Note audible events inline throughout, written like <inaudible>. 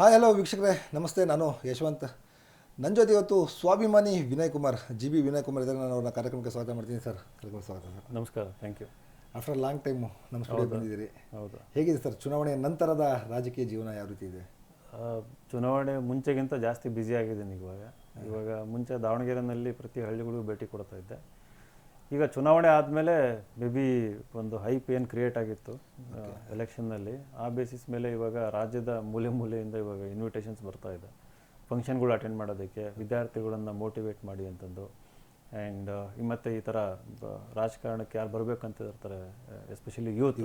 Hi hello ವೀಕ್ಷಕರೇ. ನಮಸ್ತೆ ನಾನು ಯಶವಂತ್. ನನ್ನ ಜೊತೆ ಇವತ್ತು ಸ್ವಾಭಿಮಾನಿ ವಿನಯ್ ಕುಮಾರ್ ಜಿ ಬಿ ವಿನಯ್ ಕುಮಾರ್ ಇದ್ದಾರೆ. ನಾನು ಅವ್ರನ್ನ ಕಾರ್ಯಕ್ರಮಕ್ಕೆ ಸ್ವಾಗತ ಮಾಡ್ತೀನಿ ಸರ್. ಕಾರ್ಯಕ್ರಮಕ್ಕೆ ಸ್ವಾಗತ ಸರ್. ನಮಸ್ಕಾರ thank you after long time ನಮ್ಮ ಸ್ಟುಡಿಯೋ ಬಂದಿದ್ದೀರಿ. ಹೌದು. ಹೇಗಿದೆ ಸರ್? ಚುನಾವಣೆಯ ನಂತರದ ರಾಜಕೀಯ ಜೀವನ ಯಾವ ರೀತಿ ಇದೆ? ಚುನಾವಣೆ ಮುಂಚೆಗಿಂತ ಜಾಸ್ತಿ ಬ್ಯುಸಿ ಆಗಿದ್ದೀನಿ ಇವಾಗ. ಇವಾಗ ಮುಂಚೆ ದಾವಣಗೆರೆನಲ್ಲಿ ಪ್ರತಿ ಹಳ್ಳಿಗಳಿಗೂ ಭೇಟಿ ಕೊಡ್ತಾ ಇದ್ದೆ. ಈಗ ಚುನಾವಣೆ ಆದಮೇಲೆ ಮೇ ಬಿ ಒಂದು ಹೈಪ್ ಏನು ಕ್ರಿಯೇಟ್ ಆಗಿತ್ತು ಎಲೆಕ್ಷನ್ನಲ್ಲಿ ಆ ಬೇಸಿಸ್ ಮೇಲೆ ಇವಾಗ ರಾಜ್ಯದ ಮೂಲೆ ಮೂಲೆಯಿಂದ ಇವಾಗ ಇನ್ವಿಟೇಷನ್ಸ್ ಬರ್ತಾ ಇದೆ. ಫಂಕ್ಷನ್ಗಳು ಅಟೆಂಡ್ ಮಾಡೋದಕ್ಕೆ ವಿದ್ಯಾರ್ಥಿಗಳನ್ನು ಮೋಟಿವೇಟ್ ಮಾಡಿ ಅಂತಂದು. ಆ್ಯಂಡ್ ಮತ್ತು ಈ ಥರ ರಾಜಕಾರಣಕ್ಕೆ ಯಾರು ಬರಬೇಕಂತ ಇರ್ತಾರೆ ಎಸ್ಪೆಷಲಿ ಯೂತ್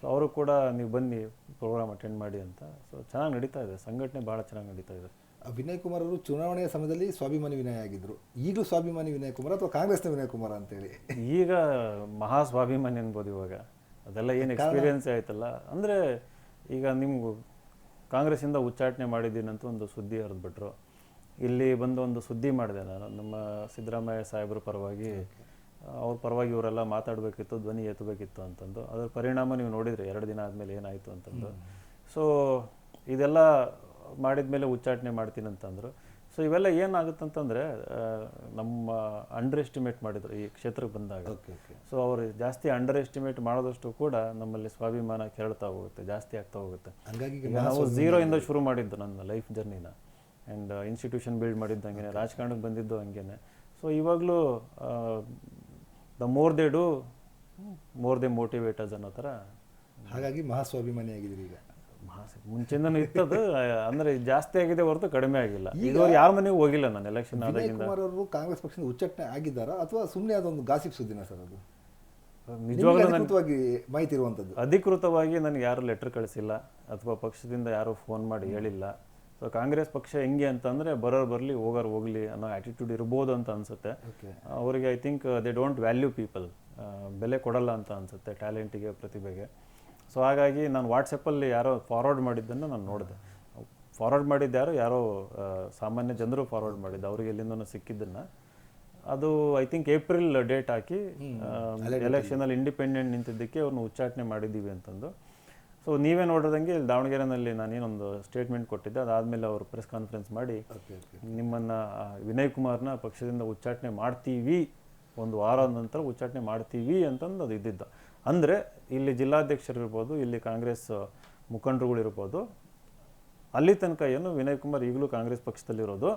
ಸೊ ಅವರು ಕೂಡ ನೀವು ಬನ್ನಿ ಪ್ರೋಗ್ರಾಮ್ ಅಟೆಂಡ್ ಮಾಡಿ ಅಂತ. ಸೊ ಚೆನ್ನಾಗಿ ನಡೀತಾ ಇದೆ. ಸಂಘಟನೆ ಭಾಳ ಚೆನ್ನಾಗಿ ನಡೀತಾ ಇದೆ. ವಿನಯ್ ಕುಮಾರ್ ಅವರು ಚುನಾವಣೆಯ ಸಮಯದಲ್ಲಿ ಸ್ವಾಭಿಮಾನಿ ವಿನಯ್ ಆಗಿದ್ದರು ಈಗಲೂ ಸ್ವಾಭಿಮಾನಿ ವಿನಯ್ ಕುಮಾರ್ ಅಥವಾ ಕಾಂಗ್ರೆಸ್ನ ವಿನಯ್ ಕುಮಾರ್ ಅಂತೇಳಿ? ಈಗ ಮಹಾ ಸ್ವಾಭಿಮಾನಿ ಅನ್ಬೋದು ಇವಾಗ. ಅದೆಲ್ಲ ಏನು ಎಕ್ಸ್ಪೀರಿಯನ್ಸ್ ಆಯ್ತಲ್ಲ? ಅಂದರೆ ಈಗ ನಿಮ್ಗೆ ಕಾಂಗ್ರೆಸ್ಸಿಂದ ಉಚ್ಚಾಟನೆ ಮಾಡಿದ್ದೀನಂತ ಒಂದು ಸುದ್ದಿ ಹರಿದ್ಬಿಟ್ರು ಇಲ್ಲಿ ಬಂದು ಒಂದು ಸುದ್ದಿ ಮಾಡಿದೆ ನಾನು. ನಮ್ಮ ಸಿದ್ದರಾಮಯ್ಯ ಸಾಹೇಬ್ರ ಪರವಾಗಿ ಅವ್ರ ಪರವಾಗಿ ಇವರೆಲ್ಲ ಮಾತಾಡಬೇಕಿತ್ತು ಧ್ವನಿ ಎತ್ತಬೇಕಿತ್ತು ಅಂತಂದು. ಅದರ ಪರಿಣಾಮ ನೀವು ನೋಡಿದರೆ ಎರಡು ದಿನ ಆದಮೇಲೆ ಏನಾಯಿತು ಅಂತಂದು. ಸೊ ಇದೆಲ್ಲ ಮಾಡಿದ ಮೇಲೆ ಉಚ್ಚಾಟನೆ ಮಾಡ್ತೀನಿ ಅಂತಂದರು. ಸೊ ಇವೆಲ್ಲ ಏನಾಗುತ್ತಂತಂದರೆ ನಮ್ಮ ಅಂಡರ್ ಎಸ್ಟಿಮೇಟ್ ಮಾಡಿದ್ರು ಈ ಕ್ಷೇತ್ರಕ್ಕೆ ಬಂದಾಗ. ಸೊ ಅವರು ಜಾಸ್ತಿ ಅಂಡರ್ ಎಸ್ಟಿಮೇಟ್ ಮಾಡೋದಷ್ಟು ಕೂಡ ನಮ್ಮಲ್ಲಿ ಸ್ವಾಭಿಮಾನ ಕೆರಳ್ತಾ ಹೋಗುತ್ತೆ ಜಾಸ್ತಿ ಆಗ್ತಾ ಹೋಗುತ್ತೆ. ಹಾಗಾಗಿ ನಾವು ಝೀರೋ ಇಂದ ಶುರು ಮಾಡಿದ್ದು ನನ್ನ ಲೈಫ್ ಜರ್ನಿನ ಆ್ಯಂಡ್ ಇನ್ಸ್ಟಿಟ್ಯೂಷನ್ ಬಿಲ್ಡ್ ಮಾಡಿದ್ದು ಹಂಗೇನೆ ರಾಜಕಾರಣಕ್ಕೆ ಬಂದಿದ್ದು ಹಂಗೇನೆ. ಸೊ ಇವಾಗಲೂ the more they do more they motivators ಅನ್ನೋ ಥರ. ಹಾಗಾಗಿ ಮಹಾಸ್ವಾಭಿಮಾನಿ ಆಗಿದ್ದೀರಿ ಈಗ. ಮುಂಚೆಯಿಂದನೂ ಇತ್ತದು ಅಂದ್ರೆ ಜಾಸ್ತಿ ಆಗಿದೆ ಹೊರತು ಕಡಿಮೆ ಆಗಿಲ್ಲ. ಇದುವರೆಗೆ ಯಾರ ಮನೆಗೆ ಹೋಗಿಲ್ಲ ನಾನು ಎಲೆಕ್ಷನ್ ಆದಾಗಿಂದ. ಕುಮಾರ್ ಅವರು ಕಾಂಗ್ರೆಸ್ ಪಕ್ಷದ ಉಚ್ಚಾಟನೆ ಆಗಿದ್ದಾರ? ಅಥವಾ ಸುಮ್ಮನೆ ಅದೊಂದು ಗಾಸಿಪ್ ಸುದ್ದಿನ ಸರ್ ಅದು? ನಿಜವಾಗ್ಲೂ ಅಧಿಕೃತವಾಗಿ ಮಾಹಿತಿ ಇರುವಂಥದ್ದು ಅಧಿಕೃತವಾಗಿ ನನಗೆ ಯಾರು ಲೆಟರ್ ಕಳಿಸಿಲ್ಲ ಅಥವಾ ಪಕ್ಷದಿಂದ ಯಾರು ಫೋನ್ ಮಾಡಿ ಹೇಳಿಲ್ಲ. ಸೊ ಕಾಂಗ್ರೆಸ್ ಪಕ್ಷ ಹೆಂಗೆ ಅಂತಂದ್ರೆ ಬರೋರು ಬರಲಿ ಹೋಗೋರು ಹೋಗ್ಲಿ ಅನ್ನೋ ಆಟಿಟ್ಯೂಡ್ ಇರ್ಬೋದು ಅಂತ ಅನ್ಸುತ್ತೆ. ಅವರಿಗೆ I think they don't value people ಬೆಲೆ ಕೊಡಲ್ಲ ಅಂತ ಅನ್ಸುತ್ತೆ ಟ್ಯಾಲೆಂಟಿಗೆ ಪ್ರತಿಭೆಗೆ. ಸೊ ಹಾಗಾಗಿ ನಾನು ವಾಟ್ಸಪ್ಪಲ್ಲಿ ಯಾರೋ ಫಾರ್ವರ್ಡ್ ಮಾಡಿದ್ದನ್ನು ನಾನು ನೋಡಿದೆ. ಫಾರ್ವರ್ಡ್ ಮಾಡಿದ್ದು ಯಾರೋ ಯಾರೋ ಸಾಮಾನ್ಯ ಜನರು ಫಾರ್ವರ್ಡ್ ಮಾಡಿದ್ದು ಅವ್ರಿಗೆ ಎಲ್ಲಿಂದನೂ ಸಿಕ್ಕಿದ್ದನ್ನು. ಅದು ಐ ಥಿಂಕ್ ಏಪ್ರಿಲ್ ಡೇಟ್ ಹಾಕಿ ಎಲೆಕ್ಷನಲ್ಲಿ ಇಂಡಿಪೆಂಡೆಂಟ್ ನಿಂತಿದ್ದಕ್ಕೆ ಅವ್ರನ್ನ ಉಚ್ಚಾಟನೆ ಮಾಡಿದ್ದೀವಿ ಅಂತಂದು. ಸೊ ನೀವೇ ನೋಡಿದಂಗೆ ಇಲ್ಲಿ ದಾವಣಗೆರೆನಲ್ಲಿ ನಾನೇನೊಂದು ಸ್ಟೇಟ್ಮೆಂಟ್ ಕೊಟ್ಟಿದ್ದೆ. ಅದಾದಮೇಲೆ ಅವರು ಪ್ರೆಸ್ ಕಾನ್ಫರೆನ್ಸ್ ಮಾಡಿ ನಿಮ್ಮನ್ನು ವಿನಯ್ ಕುಮಾರ್ನ ಪಕ್ಷದಿಂದ ಉಚ್ಚಾಟನೆ ಮಾಡ್ತೀವಿ. ಒಂದು ವಾರದ ನಂತರ ಉಚ್ಚಾಟನೆ ಮಾಡ್ತೀವಿ ಅಂತಂದು ಅದು ಇದ್ದಿದ್ದು. ಅಂದರೆ ಇಲ್ಲಿ ಜಿಲ್ಲಾಧ್ಯಕ್ಷರು ಇರ್ಬೋದು ಇಲ್ಲಿ ಕಾಂಗ್ರೆಸ್ ಮುಖಂಡರುಗಳಿರ್ಬೋದು ಅಲ್ಲಿ ತನಕ ಏನು ವಿನಯ್ ಕುಮಾರ್ ಈಗಲೂ ಕಾಂಗ್ರೆಸ್ ಪಕ್ಷದಲ್ಲಿರೋದು.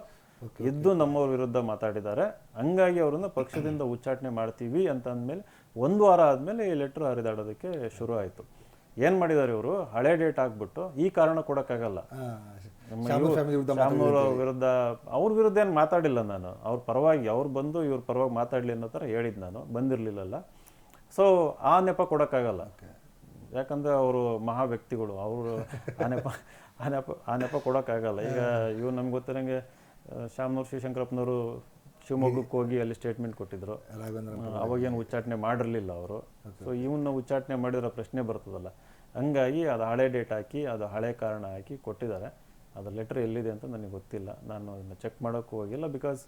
ಇದ್ದು ನಮ್ಮವ್ರ ವಿರುದ್ಧ ಮಾತಾಡಿದ್ದಾರೆ. ಹಂಗಾಗಿ ಅವರನ್ನು ಪಕ್ಷದಿಂದ ಉಚ್ಚಾಟನೆ ಮಾಡ್ತೀವಿ ಅಂತ ಅಂದಮೇಲೆ ಒಂದು ವಾರ ಆದಮೇಲೆ ಈ ಲೆಟ್ರ್ ಹರಿದಾಡೋದಕ್ಕೆ ಶುರು ಆಯಿತು. ಏನು ಮಾಡಿದ್ದಾರೆ ಇವರು? ಹಳೆ ಡೇಟ್ ಹಾಕ್ಬಿಟ್ಟು ಈ ಕಾರಣ ಕೊಡೋಕ್ಕಾಗಲ್ಲ. ಶ್ಯಾಮ್ನವ್ರ ವಿರುದ್ಧ ಅವ್ರ ವಿರುದ್ಧ ಏನು ಮಾತಾಡಿಲ್ಲ ನಾನು. ಅವ್ರ ಪರವಾಗಿ ಅವ್ರು ಬಂದು ಇವ್ರ ಪರವಾಗಿ ಮಾತಾಡಲಿ ಅನ್ನೋ ಥರ ಹೇಳಿದ್ದು ನಾನು. ಬಂದಿರಲಿಲ್ಲಲ್ಲ. ಸೊ ಆ ನೆಪ ಕೊಡೋಕ್ಕಾಗಲ್ಲ. ಯಾಕಂದರೆ ಅವರು ಮಹಾ ವ್ಯಕ್ತಿಗಳು. ಅವರು ಆ ನೆಪ ಆ ನೆಪ ಆ ನೆಪ ಕೊಡೋಕ್ಕಾಗಲ್ಲ. ಈಗ ಇವ್ರು ನಮ್ಗೆ ಗೊತ್ತಿರಂಗೆ ಶ್ಯಾಮನೂರು ಶಿವಶಂಕರಪ್ಪನವರು ಶಿವಮೊಗ್ಗಕ್ಕೆ ಹೋಗಿ ಅಲ್ಲಿ ಸ್ಟೇಟ್ಮೆಂಟ್ ಕೊಟ್ಟಿದ್ರು. ಅವಾಗೇನು ಉಚ್ಚಾಟನೆ ಮಾಡಿರಲಿಲ್ಲ ಅವರು. ಸೊ ಇವನ್ನ ಉಚ್ಚಾಟನೆ ಮಾಡಿರೋ ಪ್ರಶ್ನೆ ಬರ್ತದಲ್ಲ. ಹಂಗಾಗಿ ಅದು ಹಳೆ ಡೇಟ್ ಹಾಕಿ ಅದು ಹಳೆ ಕಾರಣ ಹಾಕಿ ಕೊಟ್ಟಿದ್ದಾರೆ. ಅದು ಲೆಟರ್ ಎಲ್ಲಿದೆ ಅಂತ ನನಗೆ ಗೊತ್ತಿಲ್ಲ. ನಾನು ಅದನ್ನು ಚೆಕ್ ಮಾಡೋಕ್ಕೂ ಹೋಗಿಲ್ಲ ಬಿಕಾಸ್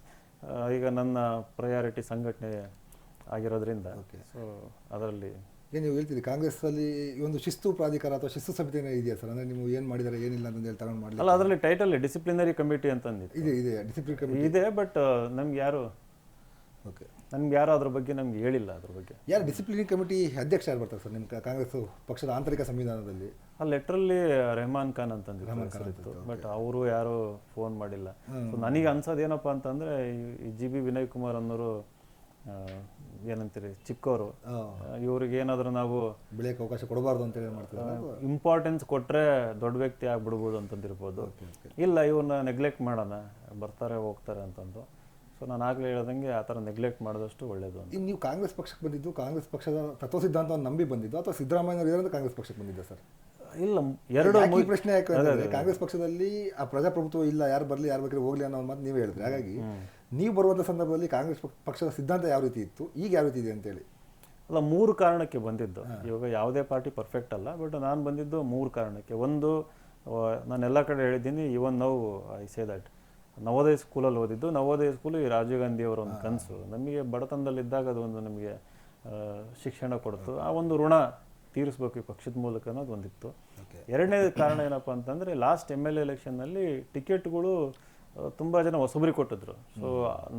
ಈಗ ನನ್ನ ಪ್ರಯಾರಿಟಿ ಸಂಘಟನೆ ಆಗಿರೋದ್ರಿಂದ. ಸೊ ಅದರಲ್ಲಿ ಏನು ನೀವು ಹೇಳ್ತೀರಿ ಕಾಂಗ್ರೆಸ್ಸಲ್ಲಿ ಒಂದು ಶಿಸ್ತು ಪ್ರಾಧಿಕಾರ ಅಥವಾ ಶಿಸ್ತು ಸಮಿತಿ ಇದೆಯಾ ಸರ್? ಅಂದರೆ ನೀವು ಏನು ಮಾಡಿದ್ದಾರೆ ಏನಿಲ್ಲ ಅಂತ ಹೇಳಿ ತಗೊಂಡು ಮಾಡಿ ಅಲ್ಲ ಅದರಲ್ಲಿ ಟೈಟಲ್ ಡಿಸಿಪ್ಲಿನರಿ ಕಮಿಟಿ ಅಂತಂದು ಇದೆ ಇದೆ ಡಿಸಿಪ್ಲಿನ್ ಕಮಿಟಿ ಇದೆ ಬಟ್ ನಮ್ಗೆ ಯಾರು ಓಕೆ ನಮ್ಗೆ ಯಾರು ಅದ್ರ ಬಗ್ಗೆ ನಮ್ಗೆ ಹೇಳಿಲ್ಲ ಅದ್ರ ಬಗ್ಗೆ. ಯಾರು ಡಿಸಿಪ್ಲಿನರಿ ಕಮಿಟಿ ಅಧ್ಯಕ್ಷ ಯಾರು ಬರ್ತಾರೆ ಸರ್? ನಿಮ್ಮ ಕಾಂಗ್ರೆಸ್ ಪಕ್ಷದ ಆಂತರಿಕ ಸಂವಿಧಾನದಲ್ಲಿ? ಆ ಲೆಟ್ರಲ್ಲಿ ರೆಹಮಾನ್ ಖಾನ್ ಹೆಸರಿತ್ತು ಬಟ್ ಅವರು ಯಾರು ಫೋನ್ ಮಾಡಿಲ್ಲ. ಸೊ ನನಗೆ ಅನ್ಸೋದು ಏನಪ್ಪ ಅಂತಂದ್ರೆ ಈ ಜಿ ಬಿ ವಿನಯ್ ಕುಮಾರ್ ಅನ್ನೋರು ಏನಂತೀರಿ ಚಿಕ್ಕವರು ಇವ್ರಿಗೆ ಏನಾದರೂ ನಾವು ಬೆಳೆಯಕ್ಕೆ ಅವಕಾಶ ಕೊಡಬಾರ್ದು ಅಂತೇಳಿ ಮಾಡ್ತೀವಿ ಇಂಪಾರ್ಟೆನ್ಸ್ ಕೊಟ್ಟರೆ ದೊಡ್ಡ ವ್ಯಕ್ತಿ ಆಗಿಬಿಡ್ಬೋದು ಅಂತಂದಿರ್ಬೋದು. ಇಲ್ಲ ಇವ್ರನ್ನ ನೆಗ್ಲೆಕ್ಟ್ ಮಾಡೋಣ ಬರ್ತಾರೆ ಹೋಗ್ತಾರೆ ಅಂತಂದು. ಸೊ ನಾನು ಆಗಲೇ ಹೇಳ್ದಂಗೆ ಆ ಥರ ನೆಗ್ಲೆಕ್ಟ್ ಮಾಡಿದಷ್ಟು ಒಳ್ಳೇದು ಅಂತ. ನೀವು ಕಾಂಗ್ರೆಸ್ ಪಕ್ಷಕ್ಕೆ ಬಂದಿದ್ದು ಕಾಂಗ್ರೆಸ್ ಪಕ್ಷದ ತತ್ವ ಸಿದ್ಧಾಂತವನ್ನು ನಂಬಿ ಬಂದಿದ್ದು ಅಥವಾ ಸಿದ್ದರಾಮಯ್ಯನವರು ಇದರಿಂದ ಕಾಂಗ್ರೆಸ್ ಪಕ್ಷಕ್ಕೆ ಬಂದಿದ್ದೆ ಸರ್? ಇಲ್ಲ ಎರಡು ಈ ಪ್ರಶ್ನೆ ಯಾಕಂದ್ರೆ ಕಾಂಗ್ರೆಸ್ ಪಕ್ಷದಲ್ಲಿ ಆ ಪ್ರಜಾಪ್ರಭುತ್ವ ಇಲ್ಲ ಯಾರು ಬರಲಿ ಯಾರು ಬೇಕಾದ್ರೆ ಹೋಗ್ಲಿ ಅನ್ನೋ ಮಾತು ನೀವು ಹೇಳಿದ್ರಿ. ಹಾಗಾಗಿ ನೀವು ಬರುವಂಥ ಸಂದರ್ಭದಲ್ಲಿ ಕಾಂಗ್ರೆಸ್ ಪಕ್ಷದ ಸಿದ್ಧಾಂತ ಯಾವ ರೀತಿ ಇತ್ತು? ಈಗ ಯಾವ ರೀತಿ ಇದೆ ಅಂತೇಳಿ. ಅಲ್ಲ ಮೂರು ಕಾರಣಕ್ಕೆ ಬಂದಿದ್ದು. ಇವಾಗ ಯಾವುದೇ ಪಾರ್ಟಿ ಪರ್ಫೆಕ್ಟ್ ಅಲ್ಲ ಬಟ್ ನಾನು ಬಂದಿದ್ದು ಮೂರು ಕಾರಣಕ್ಕೆ. ಒಂದು ನಾನು ಎಲ್ಲ ಕಡೆ ಹೇಳಿದ್ದೀನಿ even now I say that Navodaya ಸ್ಕೂಲಲ್ಲಿ ಓದಿದ್ದು. ನವೋದಯ ಸ್ಕೂಲು ಈ ರಾಜೀವ್ ಗಾಂಧಿ ಅವರ ಒಂದು ಕನಸು. ನಮಗೆ ಬಡತನದಲ್ಲಿದ್ದಾಗ ಅದು ಒಂದು ನಮಗೆ ಶಿಕ್ಷಣ ಕೊಡ್ತು. ಆ ಒಂದು ಋಣ ತೀರಿಸ್ಬೇಕು ಈ ಪಕ್ಷದ ಮೂಲಕ ಅನ್ನೋದು ಒಂದಿತ್ತು. ಎರಡನೇ ಕಾರಣ ಏನಪ್ಪ ಅಂತಂದರೆ ಲಾಸ್ಟ್ ಎಂ ಎಲ್ ಎಲೆಕ್ಷನ್ನಲ್ಲಿ ಟಿಕೆಟ್ಗಳು ತುಂಬ ಜನ ಹೊಸಬ್ರಿಗೆ ಕೊಟ್ಟಿದ್ರು. ಸೊ